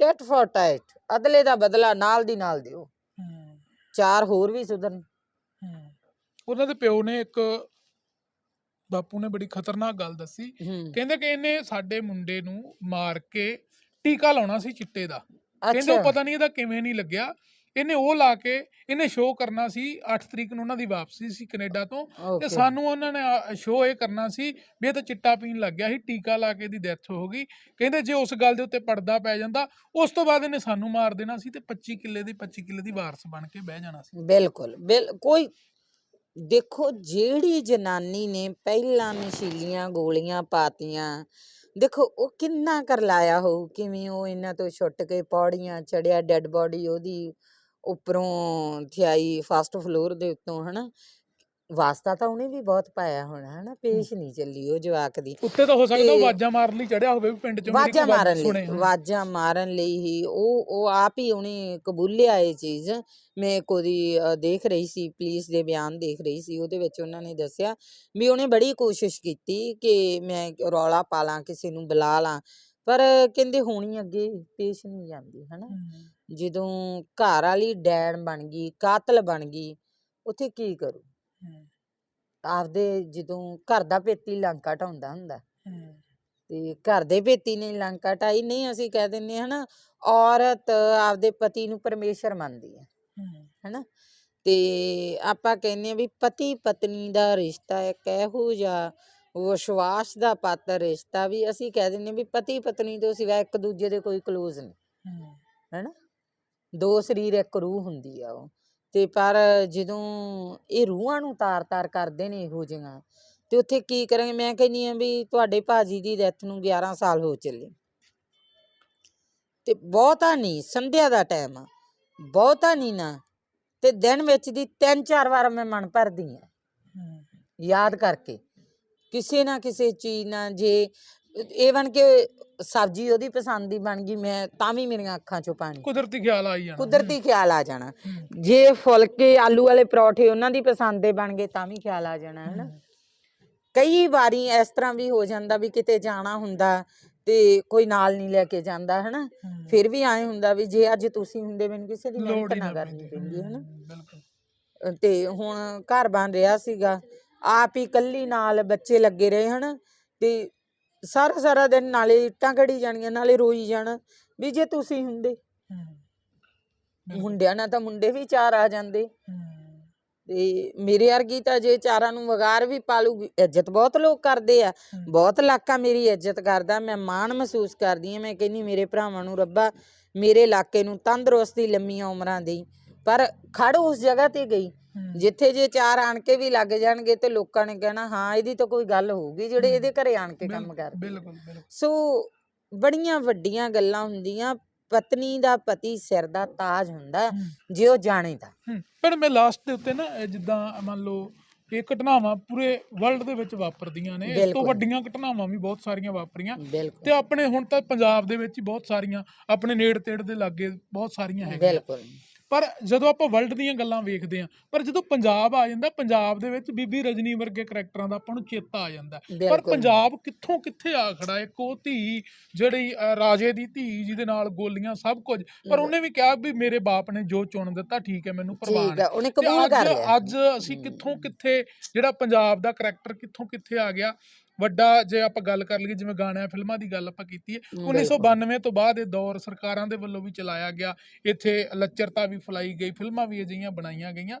ਟੈਟ ਫॉर ਟੈਟ ਅਦਲੇ ਦਾ ਬਦਲਾ ਨਾਲ ਦੀ ਨਾਲ ਦਿਓ ਚਾਰ ਹੋਰ ਵੀ ਸੁਧਰਨ ਹੂੰ। ਉਹਨਾਂ ਦੇ ਪਿਓ ਨੇ ਇੱਕ ਬਾਪੂ ਨੇ ਬੜੀ ਖਤਰਨਾਕ ਗੱਲ ਦੱਸੀ। ਕਹਿੰਦੇ ਕਿ ਇਹਨੇ ਸਾਡੇ ਮੁੰਡੇ ਨੂੰ ਮਾਰ ਕੇ ਟੀਕਾ ਲਾਉਣਾ ਸੀ ਚਿੱਟੇ ਦਾ। ਕਹਿੰਦੇ ਉਹ ਅੱਛਾ। ਪਤਾ ਨਹੀਂ ਇਹਦਾ ਕਿਵੇਂ ਨਹੀਂ ਲੱਗਿਆ। ਇਹਨੇ ਉਹ ਲਾ ਕੇ ਇਹਨੇ ਸ਼ੋਅ ਕਰਨਾ ਸੀ 8 ਤਰੀਕ ਨੂੰ ਉਹਨਾਂ ਦੀ ਵਾਪਸੀ ਸੀ ਕੈਨੇਡਾ ਤੋਂ ਤੇ ਸਾਨੂੰ ਉਹਨਾਂ ਨੇ ਸ਼ੋਅ ਇਹ ਕਰਨਾ ਸੀ ਵੀ ਇਹ ਤਾਂ ਚਿੱਟਾ ਪੀਣ ਲੱਗ ਗਿਆ ਸੀ ਟੀਕਾ ਲਾ ਕੇ ਇਹਦੀ ਡੈਥ ਹੋ ਗਈ। ਕਹਿੰਦੇ ਜੇ ਉਸ ਗੱਲ ਦੇ ਉੱਤੇ ਪਰਦਾ ਪੈ ਜਾਂਦਾ ਉਸ ਤੋਂ ਬਾਅਦ ਇਹਨੇ ਸਾਨੂੰ ਮਾਰ ਦੇਣਾ ਸੀ ਤੇ 25 ਕਿੱਲੇ ਦੀ 25 ਕਿੱਲੇ ਦੀ ਵਾਰਸ ਬਣ ਕੇ ਬਹਿ ਜਾਣਾ ਸੀ। ਬਿਲਕੁਲ ਬਿਲ ਕੋਈ ਦੇਖੋ ਜਿਹੜੀ ਜਨਾਨੀ ਨੇ ਪਹਿਲਾਂ ਨਸ਼ੀਲੀਆਂ ਗੋਲੀਆਂ ਪਾਤੀਆਂ ਦੇਖੋ ਉਹ ਕਿੰਨਾ ਕਰ ਲਾਇਆ ਹੋਊ ਕਿਵੇਂ ਉਹ ਇਹਨਾਂ ਤੋਂ ਛੁੱਟ ਕੇ ਪੌੜੀਆਂ ਚੜਿਆ ਡੈੱਡ ਬੋਡੀ ਉਹਦੀ ਉੱਪਰੋਂ ਥਿਆਈ ਫਸਟ ਫਲੋਰ ਦੇ ਉੱਤੋਂ ਹਨਾ? ਵਾਸਤਾ ਤਾਂ ਉਹਨੇ ਵੀ ਬਹੁਤ ਪਾਇਆ ਹੋਣਾ ਹਨਾ? ਪੇਸ਼ ਨਹੀਂ ਚੱਲੀ ਉਹ ਜਵਾਕ ਦੀ। ਉੱਤੇ ਤਾਂ ਹੋ ਸਕਦਾ ਉਹ ਆਵਾਜ਼ਾਂ ਮਾਰਨ ਲਈ ਚੜਿਆ ਹੋਵੇ ਪਿੰਡ ਚੋਂ ਵਾਜਾਂ ਕੋਈ ਮਾਰਨ ਲਈ। ਵਾਜਾਂ ਮਾਰਨ ਲਈ ਹੀ ਉਹ ਉਹ ਆਪ ਹੀ ਉਹਨੇ ਕਬੂਲਿਆ ਇਹ ਚੀਜ਼। ਮੈਂ ਕੋਦੀ ਦੇਖ ਰਹੀ ਸੀ ਪੁਲਿਸ ਦੇ ਬਿਆਨ ਦੇਖ ਰਹੀ ਸੀ ਉਹਦੇ ਵਿੱਚ ਉਹਨਾਂ ਨੇ ਦੱਸਿਆ ਵੀ ਉਹਨੇ ਬੜੀ ਕੋਸ਼ਿਸ਼ ਕੀਤੀ ਕਿ ਮੈਂ ਰੌਲਾ ਪਾ ਲਾਂ ਕਿਸੇ ਨੂੰ ਬੁਲਾ ਲਾਂ ਪਰ ਕਹਿੰਦੇ ਹੋਣੀ ਅੱਗੇ ਪੇਸ਼ ਨਹੀਂ ਜਾਂਦੀ ਹਨਾ? ਜਦੋਂ ਘਰ ਵਾਲੀ ਡੈਣ ਬਣ ਗਈ ਕਾਤਲ ਬਣ ਗਈ ਉੱਥੇ ਕੀ ਕਰੂ? ਆਪਦੇ ਜਦੋਂ ਘਰ ਦਾ ਪੇਤੀ ਲੰਕਾ ਢਾਉਂਦਾ ਹੁੰਦਾ। ਤੇ ਘਰ ਦੇ ਭੇਤੀ ਨੇ ਲੰਕਾ ਢਾਈ ਨਹੀਂ ਅਸੀਂ ਕਹਿ ਦਿੰਨੇ ਹਨਾ ਔਰਤ ਆਪਦੇ ਪਤੀ ਨੂੰ ਪਰਮੇਸ਼ਰ ਮੰਨਦੀ ਹੈ। ਹਨਾ? ਤੇ ਆਪਾਂ ਕਹਿੰਦੇ ਆ ਵੀ ਪਤੀ ਪਤਨੀ ਦਾ ਰਿਸ਼ਤਾ ਇੱਕ ਇਹੋ ਜਿਹਾ ਵਿਸ਼ਵਾਸ ਦਾ ਪਾਤਰ ਰਿਸ਼ਤਾ ਵੀ ਅਸੀਂ ਕਹਿ ਦਿੰਨੇ ਵੀ ਪਤੀ ਪਤਨੀ ਤੋਂ ਸਿਵਾ ਇੱਕ ਦੂਜੇ ਦੇ ਕੋਈ ਕਲੋਜ਼ ਨਹੀਂ। ਹੈਨਾ? ਦੋ ਸਰੀਰ ਇੱਕ ਰੂਹ ਹੁੰਦੀ ਆ ਉਹ। ਤੇ ਪਰ ਜਦੋਂ ਇਹ ਰੂਹਾਂ ਨੂੰ ਤਾਰ-ਤਾਰ ਕਰਦੇ ਨੇ ਇਹੋ ਜਿਹੀਆਂ ਤੇ ਉੱਥੇ ਕੀ ਕਰਾਂਗੇ? ਮੈਂ ਕਹਿੰਦੀ ਆ ਵੀ ਤੁਹਾਡੇ ਭਾਜੀ ਦੀ ਡੈਥ ਨੂੰ 11 ਸਾਲ ਹੋ ਚੱਲੇ। ਤੇ ਬਹੁਤਾ ਨਹੀਂ ਸੰਧਿਆ ਦਾ ਟਾਈਮ ਆ। ਬਹੁਤਾ ਨਹੀਂ ਨਾ ਤੇ ਦਿਨ ਵਿੱਚ ਦੀ ਤਿੰਨ ਚਾਰ ਵਾਰ ਮੈਂ ਮਨ ਭਰਦੀ ਆ ਯਾਦ ਕਰਕੇ ਕਿਸੇ ਨਾ ਕਿਸੇ ਚੀਜ਼ ਨਾਲ ਜੇ ਈਵਨ ਕਿ ਸਬਜ਼ੀ ਉਹਦੀ ਪਸੰਦ ਦੀ ਬਣ ਗਈ ਮੈਂ ਤਾਂ ਵੀ ਮੇਰੀਆਂ ਅੱਖਾਂ 'ਚੋਂ ਪਾਣੀ। ਕੁਦਰਤੀ ਖਿਆਲ ਆਈ ਜਾਣਾ। ਕੁਦਰਤੀ ਖਿਆਲ ਆ ਜਾਣਾ। ਜੇ ਫੁਲਕੇ ਆਲੂ ਵਾਲੇ ਪਰੌਠੇ ਉਹਨਾਂ ਦੀ ਪਸੰਦ ਦੇ ਬਣ ਗਏ ਤਾਂ ਵੀ ਖਿਆਲ ਆ ਜਾਣਾ ਹੈ। ਨਾ ਕਈ ਵਾਰੀ ਇਸ ਤਰ੍ਹਾਂ ਵੀ ਹੋ ਜਾਂਦਾ ਵੀ ਕਿਤੇ ਜਾਣਾ ਹੁੰਦਾ ਤੇ ਕੋਈ ਨਾਲ ਨਹੀਂ ਲੈ ਕੇ ਜਾਂਦਾ ਹਨਾ। ਫਿਰ ਵੀ ਐਂ ਹੁੰਦਾ ਵੀ ਜੇ ਅੱਜ ਤੁਸੀਂ ਹੁੰਦੇ ਮੈਨੂੰ ਕਿਸੇ ਦੀ ਮਿਹਨਤ ਨਾ ਕਰਨੀ ਪੈਂਦੀ। ਹਨਾ। ਤੇ ਹੁਣ ਘਰ ਬਣ ਰਿਹਾ ਸੀਗਾ। ਆਪ ਹੀ ਕੱਲੀ ਨਾਲ ਬੱਚੇ ਲੱਗੇ ਰਹੇ ਹਨ। ਤੇ ਸਾਰਾ ਸਾਰਾ ਦਿਨ ਨਾਲੇ ਇੱਟਾਂ ਘੜੀ ਜਾਣੀਆਂ ਨਾਲੇ ਰੋਈ ਜਾਣਾ ਵੀ ਜੇ ਤੁਸੀਂ ਹੁੰਦੇ। ਮੁੰਡਿਆਂ ਨਾਲ ਤਾਂ ਮੁੰਡੇ ਵੀ ਚਾਰ ਆ ਜਾਂਦੇ। ਤੇ ਮੇਰੇ ਵਰਗੀ ਤਾਂ ਜੇ ਚਾਰਾਂ ਨੂੰ ਵਗਾਰ ਵੀ ਪਾਲੂਗੀ ਇੱਜ਼ਤ ਬਹੁਤ ਲੋਕ ਕਰਦੇ ਆ। ਬਹੁਤ ਇਲਾਕਾ ਮੇਰੀ ਇੱਜ਼ਤ ਕਰਦਾ ਮੈਂ ਮਾਣ ਮਹਿਸੂਸ ਕਰਦੀ ਆ ਮੈਂ ਕਹਿੰਨੀ ਮੇਰੇ ਭਰਾਵਾਂ ਨੂੰ ਰੱਬਾ ਮੇਰੇ ਇਲਾਕੇ ਨੂੰ ਤੰਦਰੁਸਤੀ ਲੰਮੀਆਂ ਉਮਰਾਂ ਦੇਈ। ਪਰ ਖੜ ਉਸ ਜਗ੍ਹਾ ਤੇ ਗਈ। ਜਿੱਥੇ ਜੇ ਚਾਰ ਆਣ ਕੇ ਵੀ ਲੱਗ ਜਾਣਗੇ ਤੇ ਲੋਕਾਂ ਨੇ ਕਹਿਣਾ ਹਾਂ ਇਹਦੀ ਤਾਂ ਕੋਈ ਗੱਲ ਹੋਊਗੀ ਜਿਹੜੇ। ਇਹਦੇ ਘਰੇ ਆਣ ਕੇ ਕੰਮ ਕਰਦੇ। ਬਿਲਕੁਲ ਸੋ ਬੜੀਆਂ ਵੱਡੀਆਂ ਗੱਲਾਂ ਹੁੰਦੀਆਂ ਪਤਨੀ ਦਾ ਪਤੀ ਸਿਰ ਦਾ ਤਾਜ ਹੁੰਦਾ ਜੇ ਉਹ ਜਾਣੇ ਤਾਂ। ਪਰ ਮੈਂ ਲਾਸਟ ਦੇ ਉੱਤੇ ਨਾ ਜਿੱਦਾਂ ਮੰਨ ਲਓ ਇਹ ਘਟਨਾਵਾਂ ਪੂਰੇ ਵਰਲਡ ਦੇ ਵਿੱਚ ਵਾਪਰਦੀਆਂ ਨੇ ਇਸ ਤੋਂ। ਵੱਡੀਆਂ ਘਟਨਾਵਾਂ ਵੀ ਬਹੁਤ ਸਾਰੀਆਂ ਵਾਪਰੀਆਂ ਤੇ ਆਪਣੇ ਹੁਣ ਤਾਂ ਪੰਜਾਬ ਦੇ ਵਿੱਚ ਹੀ ਬਹੁਤ ਸਾਰੀਆਂ ਆਪਣੇ ਨੇੜੇ ਤੇੜੇ ਦੇ ਲਾਗੇ ਬਹੁਤ ਸਾਰੀਆਂ ਹੈਗੀਆਂ ਬਿਲਕੁਲ ਪਰ ਜਦੋਂ ਆਪਾਂ ਵਰਲਡ ਦੀਆਂ ਗੱਲਾਂ ਵੇਖਦੇ ਹਾਂ ਪਰ ਜਦੋਂ ਪੰਜਾਬ ਆ ਜਾਂਦਾ ਪੰਜਾਬ ਦੇ ਵਿੱਚ ਬੀਬੀ ਰਜਨੀ ਵਰਗੇ ਕਰੈਕਟਰਾਂ ਦਾ ਆਪਾਂ ਨੂੰ ਚੇਤਾ ਆ ਜਾਂਦਾ। ਪਰ ਪੰਜਾਬ ਕਿੱਥੋਂ ਕਿੱਥੇ ਆ ਖੜਾ ਇੱਕ ਉਹ ਧੀ ਜਿਹੜੀ ਰਾਜੇ ਦੀ ਧੀ ਜਿਹਦੇ ਨਾਲ ਗੋਲੀਆਂ ਸਭ ਕੁਝ। ਪਰ ਉਹਨੇ ਵੀ ਕਿਹਾ ਵੀ ਮੇਰੇ ਬਾਪ ਨੇ ਜੋ ਚੁਣ ਦਿੱਤਾ ਠੀਕ ਹੈ ਮੈਨੂੰ ਪ੍ਰਵਾਨ ਠੀਕ ਹੈ ਆ ਉਹਨੇ ਕਬੂਲ ਕਰ ਲਿਆ। ਅੱਜ ਅਸੀਂ ਕਿੱਥੋਂ ਕਿੱਥੇ ਜਿਹੜਾ ਪੰਜਾਬ ਦਾ ਕਰੈਕਟਰ ਕਿੱਥੋਂ ਕਿੱਥੇ ਆ ਗਿਆ ਵੱਡਾ ਜੇ ਆਪਾਂ ਗੱਲ ਕਰ ਲਈਏ ਜਿਵੇਂ ਗਾਣਿਆਂ ਫਿਲਮਾਂ ਦੀ ਗੱਲ ਆਪਾਂ ਕੀਤੀ ਹੈ 1992 ਤੋਂ ਬਾਅਦ ਇਹ ਦੌਰ ਸਰਕਾਰਾਂ ਦੇ ਵੱਲੋਂ ਵੀ ਚਲਾਇਆ ਗਿਆ। ਇੱਥੇ ਲੱਚਰਤਾ ਵੀ ਫੈਲਾਈ ਗਈ ਫਿਲਮਾਂ ਵੀ ਅਜਿਹੀਆਂ ਬਣਾਈਆਂ ਗਈਆਂ।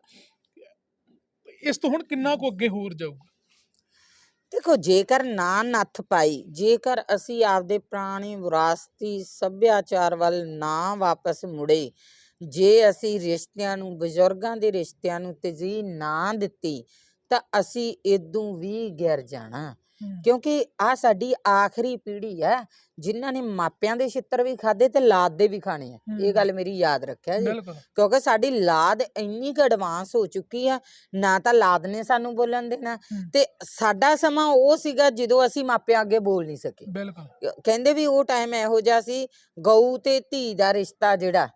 ਇਸ ਤੋਂ ਹੁਣ ਕਿੰਨਾ ਕੁ ਅੱਗੇ ਹੋਰ ਜਾਊਗਾ? ਦੇਖੋ ਜੇਕਰ ਨਾ ਨੱਥ ਪਾਈ ਜੇਕਰ ਅਸੀਂ ਆਪਦੇ ਪੁਰਾਣੇ ਵਿਰਾਸਤੀ ਸੱਭਿਆਚਾਰ ਵੱਲ ਨਾ ਵਾਪਸ ਮੁੜੇ ਜੇ ਅਸੀਂ ਰਿਸ਼ਤਿਆਂ ਨੂੰ ਬਜ਼ੁਰਗਾਂ ਦੇ ਰਿਸ਼ਤਿਆਂ ਨੂੰ ਤਰਜੀਹ ਨਾ ਦਿੱਤੀ ਤਾਂ ਅਸੀਂ ਇਦੋਂ ਵੀ ਗਿਰ ਜਾਣਾ। ਕਿਉਂਕਿ ਆ ਸਾਡੀ ਆਖਰੀ ਪੀੜ੍ਹੀ ਹੈ ਜਿਨ੍ਹਾਂ ਨੇ ਮਾਪਿਆਂ ਦੇ ਛਿੱਤਰ ਵੀ ਖਾਦੇ ਤੇ ਲਾਦ ਦੇ ਵੀ ਖਾਣੇ ਆ। ਇਹ। ਗੱਲ ਮੇਰੀ ਯਾਦ ਰੱਖਿਆ ਜੀ ਕਿਉਂਕਿ ਸਾਡੀ ਲਾਦ ਇੰਨੀ ਕੁ ਐਡਵਾਂਸ ਹੋ ਚੁੱਕੀ ਆ ਨਾ ਤਾਂ ਲਾਦ ਨੇ ਸਾਨੂੰ ਬੋਲਣ ਦੇਣਾ। ਤੇ ਸਾਡਾ ਸਮਾਂ ਉਹ ਸੀਗਾ ਜਦੋਂ ਅਸੀਂ ਮਾਪਿਆਂ ਅੱਗੇ ਬੋਲ ਨਹੀਂ ਸਕੇ। ਬਿਲਕੁਲ। ਕਹਿੰਦੇ ਵੀ ਉਹ ਟਾਈਮ ਇਹੋ ਜਿਹਾ ਸੀ ਗਊ ਤੇ ਧੀ ਦਾ ਰਿਸ਼ਤਾ ਜਿਹੜਾ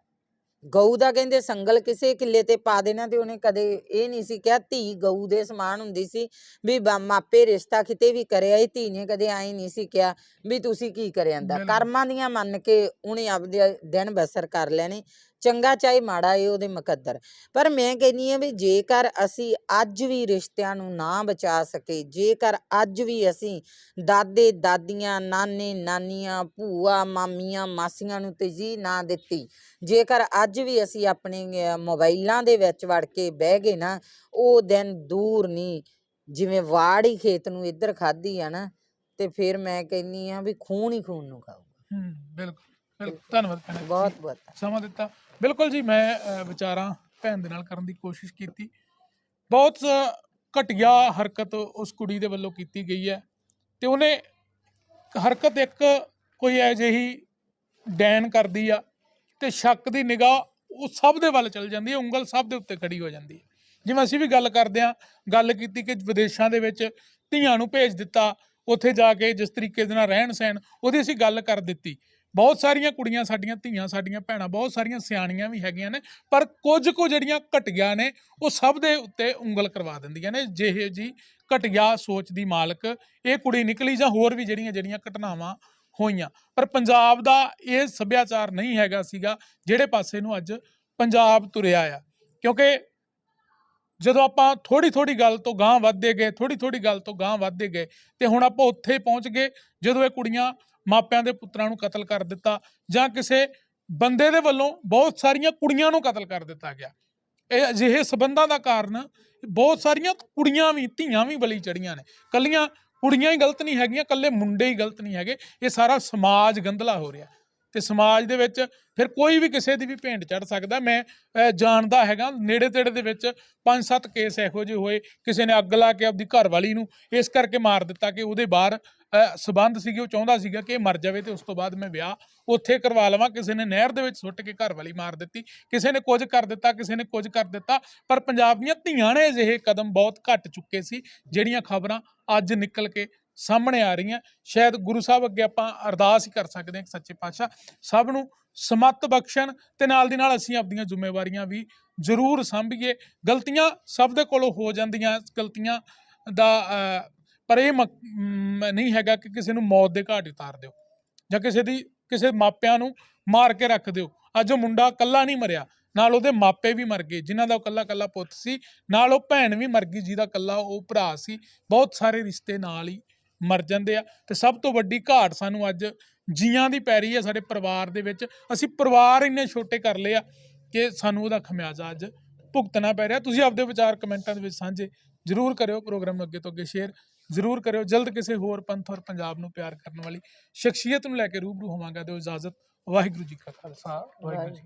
ਗਊ ਦਾ ਕਹਿੰਦੇ ਸੰਗਲ ਕਿਸੇ ਕਿੱਲੇ ਤੇ ਪਾ ਦੇਣਾ ਤੇ ਉਹਨੇ ਕਦੇ ਇਹ ਨਹੀਂ ਸੀ ਕਿਹਾ ਧੀ ਗਊ ਦੇ ਸਮਾਨ ਹੁੰਦੀ ਸੀ ਵੀ ਬਾ- ਮਾਪੇ ਰਿਸ਼ਤਾ ਕਿਤੇ ਵੀ ਕਰਿਆ ਇਹ ਧੀ ਨੇ ਕਦੇ ਐਂ ਨਹੀਂ ਸੀ ਕਿਹਾ ਵੀ ਤੁਸੀਂ ਕੀ ਕਰਿਆ ਬਿਲਕੁਲ। ਕਰਮਾਂ ਦੀਆਂ ਮੰਨ ਕੇ ਉਹਨੇ ਆਪਦੇ ਦਿਨ ਬਸਰ ਕਰ ਲੈਣੇ ਚੰਗਾ ਚਾਹੇ ਮਾੜਾ ਏ ਉਹਦੇ ਮੁਕੱਦਰ। ਪਰ ਮੈਂ ਕਹਿੰਦੀ ਆ ਵੀ ਜੇਕਰ ਅਸੀਂ ਅੱਜ ਵੀ ਰਿਸ਼ਤਿਆਂ ਨੂੰ ਨਾ ਬਚਾ ਸਕੇ ਜੇਕਰ ਅੱਜ ਵੀ ਅਸੀਂ ਦਾਦੇ ਦਾਦੀਆਂ ਨਾਨੇ ਨਾਨੀਆਂ ਭੂਆ ਮਾਮੀਆਂ ਮਾਸੀਆਂ ਨੂੰ ਤਰਜੀਹ ਨਾ ਦਿੱਤੀ ਜੇਕਰ ਅੱਜ ਵੀ ਅਸੀਂ ਆਪਣੇ ਮੋਬਾਈਲਾਂ ਦੇ ਵਿੱਚ ਵੜ ਕੇ ਬਹਿ ਗਏ ਨਾ ਉਹ ਦਿਨ ਦੂਰ ਨਹੀਂ ਜਿਵੇਂ ਵਾੜੀ ਖੇਤ ਨੂੰ ਇੱਧਰ ਖਾਧੀ ਆ ਨਾ ਤੇ ਫਿਰ ਮੈਂ ਕਹਿੰਨੀ ਆ ਵੀ ਖੂਨ ਹੀ ਖੂਨ ਨੂੰ ਖਾਊਗਾ। ਹੂੰ ਬਿਲਕੁਲ ਬਿਲਕੁਲ ਧੰਨਵਾਦ ਬਹੁਤ ਬਹੁਤ ਸਮਾਂ ਦਿੱਤਾ। ਬਿਲਕੁਲ ਜੀ, ਮੈਂ ਵਿਚਾਰਾਂ ਭੈਣ ਦੇ ਨਾਲ ਕਰਨ ਦੀ ਕੋਸ਼ਿਸ਼ ਕੀਤੀ। ਬਹੁਤ ਘਟੀਆ ਹਰਕਤ ਉਸ ਕੁੜੀ ਦੇ ਵੱਲੋਂ ਕੀਤੀ ਗਈ ਹੈ ਤੇ ਉਹਨੇ ਹਰਕਤ ਇੱਕ ਕੋਈ ਅਜਿਹੀ ਡੈਨ ਕਰਦੀ ਆ ਤੇ ਸ਼ੱਕ ਦੀ ਨਿਗਾਹ ਉਹ ਸਭ ਦੇ ਵੱਲ ਚਲ ਜਾਂਦੀ ਹੈ, ਉਂਗਲ ਸਭ ਦੇ ਉੱਤੇ ਖੜੀ ਹੋ ਜਾਂਦੀ ਹੈ। ਜਿਵੇਂ ਅਸੀਂ ਵੀ ਗੱਲ ਕਰਦੇ ਆ ਗੱਲ ਕੀਤੀ ਕਿ ਵਿਦੇਸ਼ਾਂ ਦੇ ਵਿੱਚ ਧੀਆਂ ਨੂੰ ਭੇਜ ਦਿੱਤਾ, ਉੱਥੇ ਜਾ ਕੇ ਜਿਸ ਤਰੀਕੇ ਦੇ ਨਾਲ ਰਹਿਣ ਸਹਿਣ ਉਹਦੀ ਅਸੀਂ ਗੱਲ ਕਰ ਦਿੱਤੀ। ਬਹੁਤ ਸਾਰੀਆਂ ਕੁੜੀਆਂ ਸਾਡੀਆਂ, ਧੀਆਂ ਸਾਡੀਆਂ, ਭੈਣਾਂ, ਬਹੁਤ ਸਾਰੀਆਂ ਸਿਆਣੀਆਂ ਵੀ ਹੈਗੀਆਂ ਨੇ, ਪਰ ਕੁਝ ਕੁ ਜਿਹੜੀਆਂ ਘਟੀਆਂ ਨੇ, ਉਹ ਸਭ ਦੇ ਉੱਤੇ ਉਂਗਲ ਕਰਵਾ ਦਿੰਦੀਆਂ ਨੇ, ਜਿਹੇ ਜੀ ਘਟੀਆ ਸੋਚ ਦੀ ਮਾਲਕ ਇਹ ਕੁੜੀ ਨਿਕਲੀ ਜਾਂ ਹੋਰ ਵੀ ਜਿਹੜੀਆਂ ਜਿਹੜੀਆਂ ਘਟਨਾਵਾਂ ਹੋਈਆਂ। ਪਰ ਪੰਜਾਬ ਦਾ ਇਹ ਸੱਭਿਆਚਾਰ ਨਹੀਂ ਹੈਗਾ ਸੀਗਾ, ਜਿਹੜੇ ਪਾਸੇ ਨੂੰ ਅੱਜ ਪੰਜਾਬ ਤੁਰਿਆ ਆ। ਕਿਉਂਕਿ ਜਦੋਂ ਆਪਾਂ ਥੋੜੀ ਥੋੜੀ ਗੱਲ ਤੋਂ ਗਾਂਹ ਵੱਧਦੇ ਗਏ ਥੋੜੀ ਥੋੜੀ ਗੱਲ ਤੋਂ ਗਾਂਹ ਵੱਧਦੇ ਗਏ, ਤੇ ਹੁਣ ਆਪਾਂ ਉੱਥੇ ਪਹੁੰਚ ਗਏ, ਜਦੋਂ ਇਹ ਕੁੜੀਆਂ ਮਾਪਿਆਂ ਦੇ ਪੁੱਤਰਾਂ ਨੂੰ ਕਤਲ ਕਰ ਦਿੱਤਾ ਜਾਂ ਕਿਸੇ ਬੰਦੇ ਦੇ ਵੱਲੋਂ ਬਹੁਤ ਸਾਰੀਆਂ ਕੁੜੀਆਂ ਨੂੰ ਕਤਲ ਕਰ ਦਿੱਤਾ ਗਿਆ। ਇਹ ਅਜਿਹੇ ਸਬੰਧਾਂ ਦਾ ਕਾਰਨ ਬਹੁਤ ਸਾਰੀਆਂ ਕੁੜੀਆਂ ਵੀ, ਧੀਆਂ ਵੀ ਬਲੀ ਚੜੀਆਂ ਨੇ। ਕੱਲੀਆਂ ਕੁੜੀਆਂ ਹੀ ਗਲਤ ਨਹੀਂ ਹੈਗੀਆਂ, ਕੱਲੇ ਮੁੰਡੇ ਹੀ ਗਲਤ ਨਹੀਂ ਹੈਗੇ। ਇਹ ਸਾਰਾ ਸਮਾਜ ਗੰਧਲਾ ਹੋ ਰਿਹਾ। ਤੇ ਸਮਾਜ ਦੇ ਵਿੱਚ ਫਿਰ ਕੋਈ ਵੀ ਕਿਸੇ ਦੀ ਵੀ ਭੇਂਟ ਚੜ ਸਕਦਾ। ਮੈਂ ਜਾਣਦਾ ਹੈਗਾ ਨੇੜੇ ਤੇੜੇ ਦੇ ਵਿੱਚ ਪੰਜ ਸੱਤ ਕੇਸ ਇਹੋ ਜਿਹੇ ਹੋਏ। ਕਿਸੇ ਨੇ ਅੱਗ ਲਾ ਕੇ ਆਪਦੀ ਘਰ ਵਾਲੀ ਨੂੰ ਇਸ ਕਰਕੇ ਮਾਰ ਦਿੱਤਾ ਕਿ ਉਹਦੇ ਬਾਹਰ ਅਹ, ਸਬੰਧ ਸੀਗੇ ਉਹ ਚਾਹੁੰਦਾ ਸੀਗਾ ਕਿ ਇਹ ਮਰ ਜਾਵੇ ਤੇ ਉਸ ਤੋਂ ਬਾਅਦ ਮੈਂ ਵਿਆਹ ਉੱਥੇ ਕਰਵਾ ਲਵਾਂ। ਕਿਸੇ ਨੇ ਨਹਿਰ ਦੇ ਵਿੱਚ ਸੁੱਟ ਕੇ ਘਰ ਵਾਲੀ ਮਾਰ ਦਿੱਤੀ। ਕਿਸੇ ਨੇ ਕੁਝ ਕਰ ਦਿੱਤਾ ਕਿਸੇ ਨੇ ਕੁਝ ਕਰ ਦਿੱਤਾ ਪਰ ਪੰਜਾਬ ਦੀਆਂ ਧੀਆਂ ਨੇ ਅਜਿਹੇ ਕਦਮ ਬਹੁਤ ਘੱਟ ਚੁੱਕੇ ਸੀ ਜਿਹੜੀਆਂ ਖਬਰਾਂ ਅੱਜ ਨਿਕਲ ਕੇ ਸਾਹਮਣੇ ਆ ਰਹੀਆਂ। ਸ਼ਾਇਦ ਗੁਰੂ ਸਾਹਿਬ ਅੱਗੇ ਆਪਾਂ ਅਰਦਾਸ ਹੀ ਕਰ ਸਕਦੇ ਹਾਂ ਕਿ ਸੱਚੇ ਪਾਤਸ਼ਾਹ ਸਭ ਨੂੰ ਸਮੱਤ ਬਖਸ਼ਣ ਤੇ ਨਾਲ ਦੀ ਨਾਲ ਅਸੀਂ ਆਪਣੀਆਂ ਜ਼ਿੰਮੇਵਾਰੀਆਂ ਵੀ ਜ਼ਰੂਰ ਸੰਭੀਏ। ਗਲਤੀਆਂ ਸਭ ਦੇ ਕੋਲੋਂ ਹੋ ਜਾਂਦੀਆਂ। ਗਲਤੀਆਂ ਦਾ ਪਰ ਇਹ ਮਕ- ਨਹੀਂ ਹੈਗਾ ਕਿ ਕਿਸੇ ਨੂੰ ਮੌਤ ਦੇ ਘਾਟ ਉਤਾਰ ਦਿਓ ਜਾਂ ਕਿਸੇ ਦੀ, ਕਿਸੇ ਮਾਪਿਆਂ ਨੂੰ ਮਾਰ ਕੇ ਰੱਖ ਦਿਓ। ਅੱਜ ਉਹ ਮੁੰਡਾ ਕੱਲਾ ਨਹੀਂ ਮਰਿਆ। ਨਾਲ ਉਹਦੇ ਮਾਪੇ ਵੀ ਮਰ ਗਏ, ਜਿਨ੍ਹਾਂ ਦਾ ਉਹ ਕੱਲਾ ਕੱਲਾ ਪੁੱਤ ਸੀ। ਨਾਲ ਉਹ ਭੈਣ ਵੀ ਮਰ ਗਈ ਜਿਹਦਾ ਕੱਲਾ ਉਹ ਭਰਾ ਸੀ। ਬਹੁਤ ਸਾਰੇ ਰਿਸ਼ਤੇ ਨਾਲ ਹੀ ਮਰ ਜਾਂਦੇ ਆ। ਤੇ ਸਭ ਤੋਂ ਵੱਡੀ ਘਾਟ ਸਾਨੂੰ ਅੱਜ ਜੀਆਂ ਦੀ ਪੈ ਰਹੀ ਹੈ ਸਾਡੇ ਪਰਿਵਾਰ ਦੇ ਵਿੱਚ। ਅਸੀਂ ਪਰਿਵਾਰ ਇੰਨੇ ਛੋਟੇ ਕਰ ਲਏ ਆ ਕਿ ਸਾਨੂੰ ਉਹਦਾ ਖਮਿਆਜ਼ਾ ਅੱਜ ਭੁਗਤਣਾ ਪੈ ਰਿਹਾ। ਤੁਸੀਂ ਆਪਦੇ ਵਿਚਾਰ ਕਮੈਂਟਾਂ ਦੇ ਵਿੱਚ ਸਾਂਝੇ ਜ਼ਰੂਰ ਕਰਿਓ ਪ੍ਰੋਗਰਾਮ ਨੂੰ ਅੱਗੇ ਤੋਂ ਅੱਗੇ ਸ਼ੇਅਰ ਜ਼ਰੂਰ ਕਰਿਓ। ਜਲਦ ਕਿਸੇ ਹੋਰ ਪੰਥ ਔਰ ਪੰਜਾਬ ਨੂੰ ਪਿਆਰ ਕਰਨ ਵਾਲੀ ਸ਼ਖਸੀਅਤ ਨੂੰ ਲੈ ਕੇ ਰੂਬਰੂ ਹੋਵਾਂਗਾ। ਦਿਓ ਇਜਾਜ਼ਤ। ਵਾਹਿਗੁਰੂ ਜੀ ਕਾ ਖਾਲਸਾ। ਵਾਹਿਗੁਰੂ ਜੀ।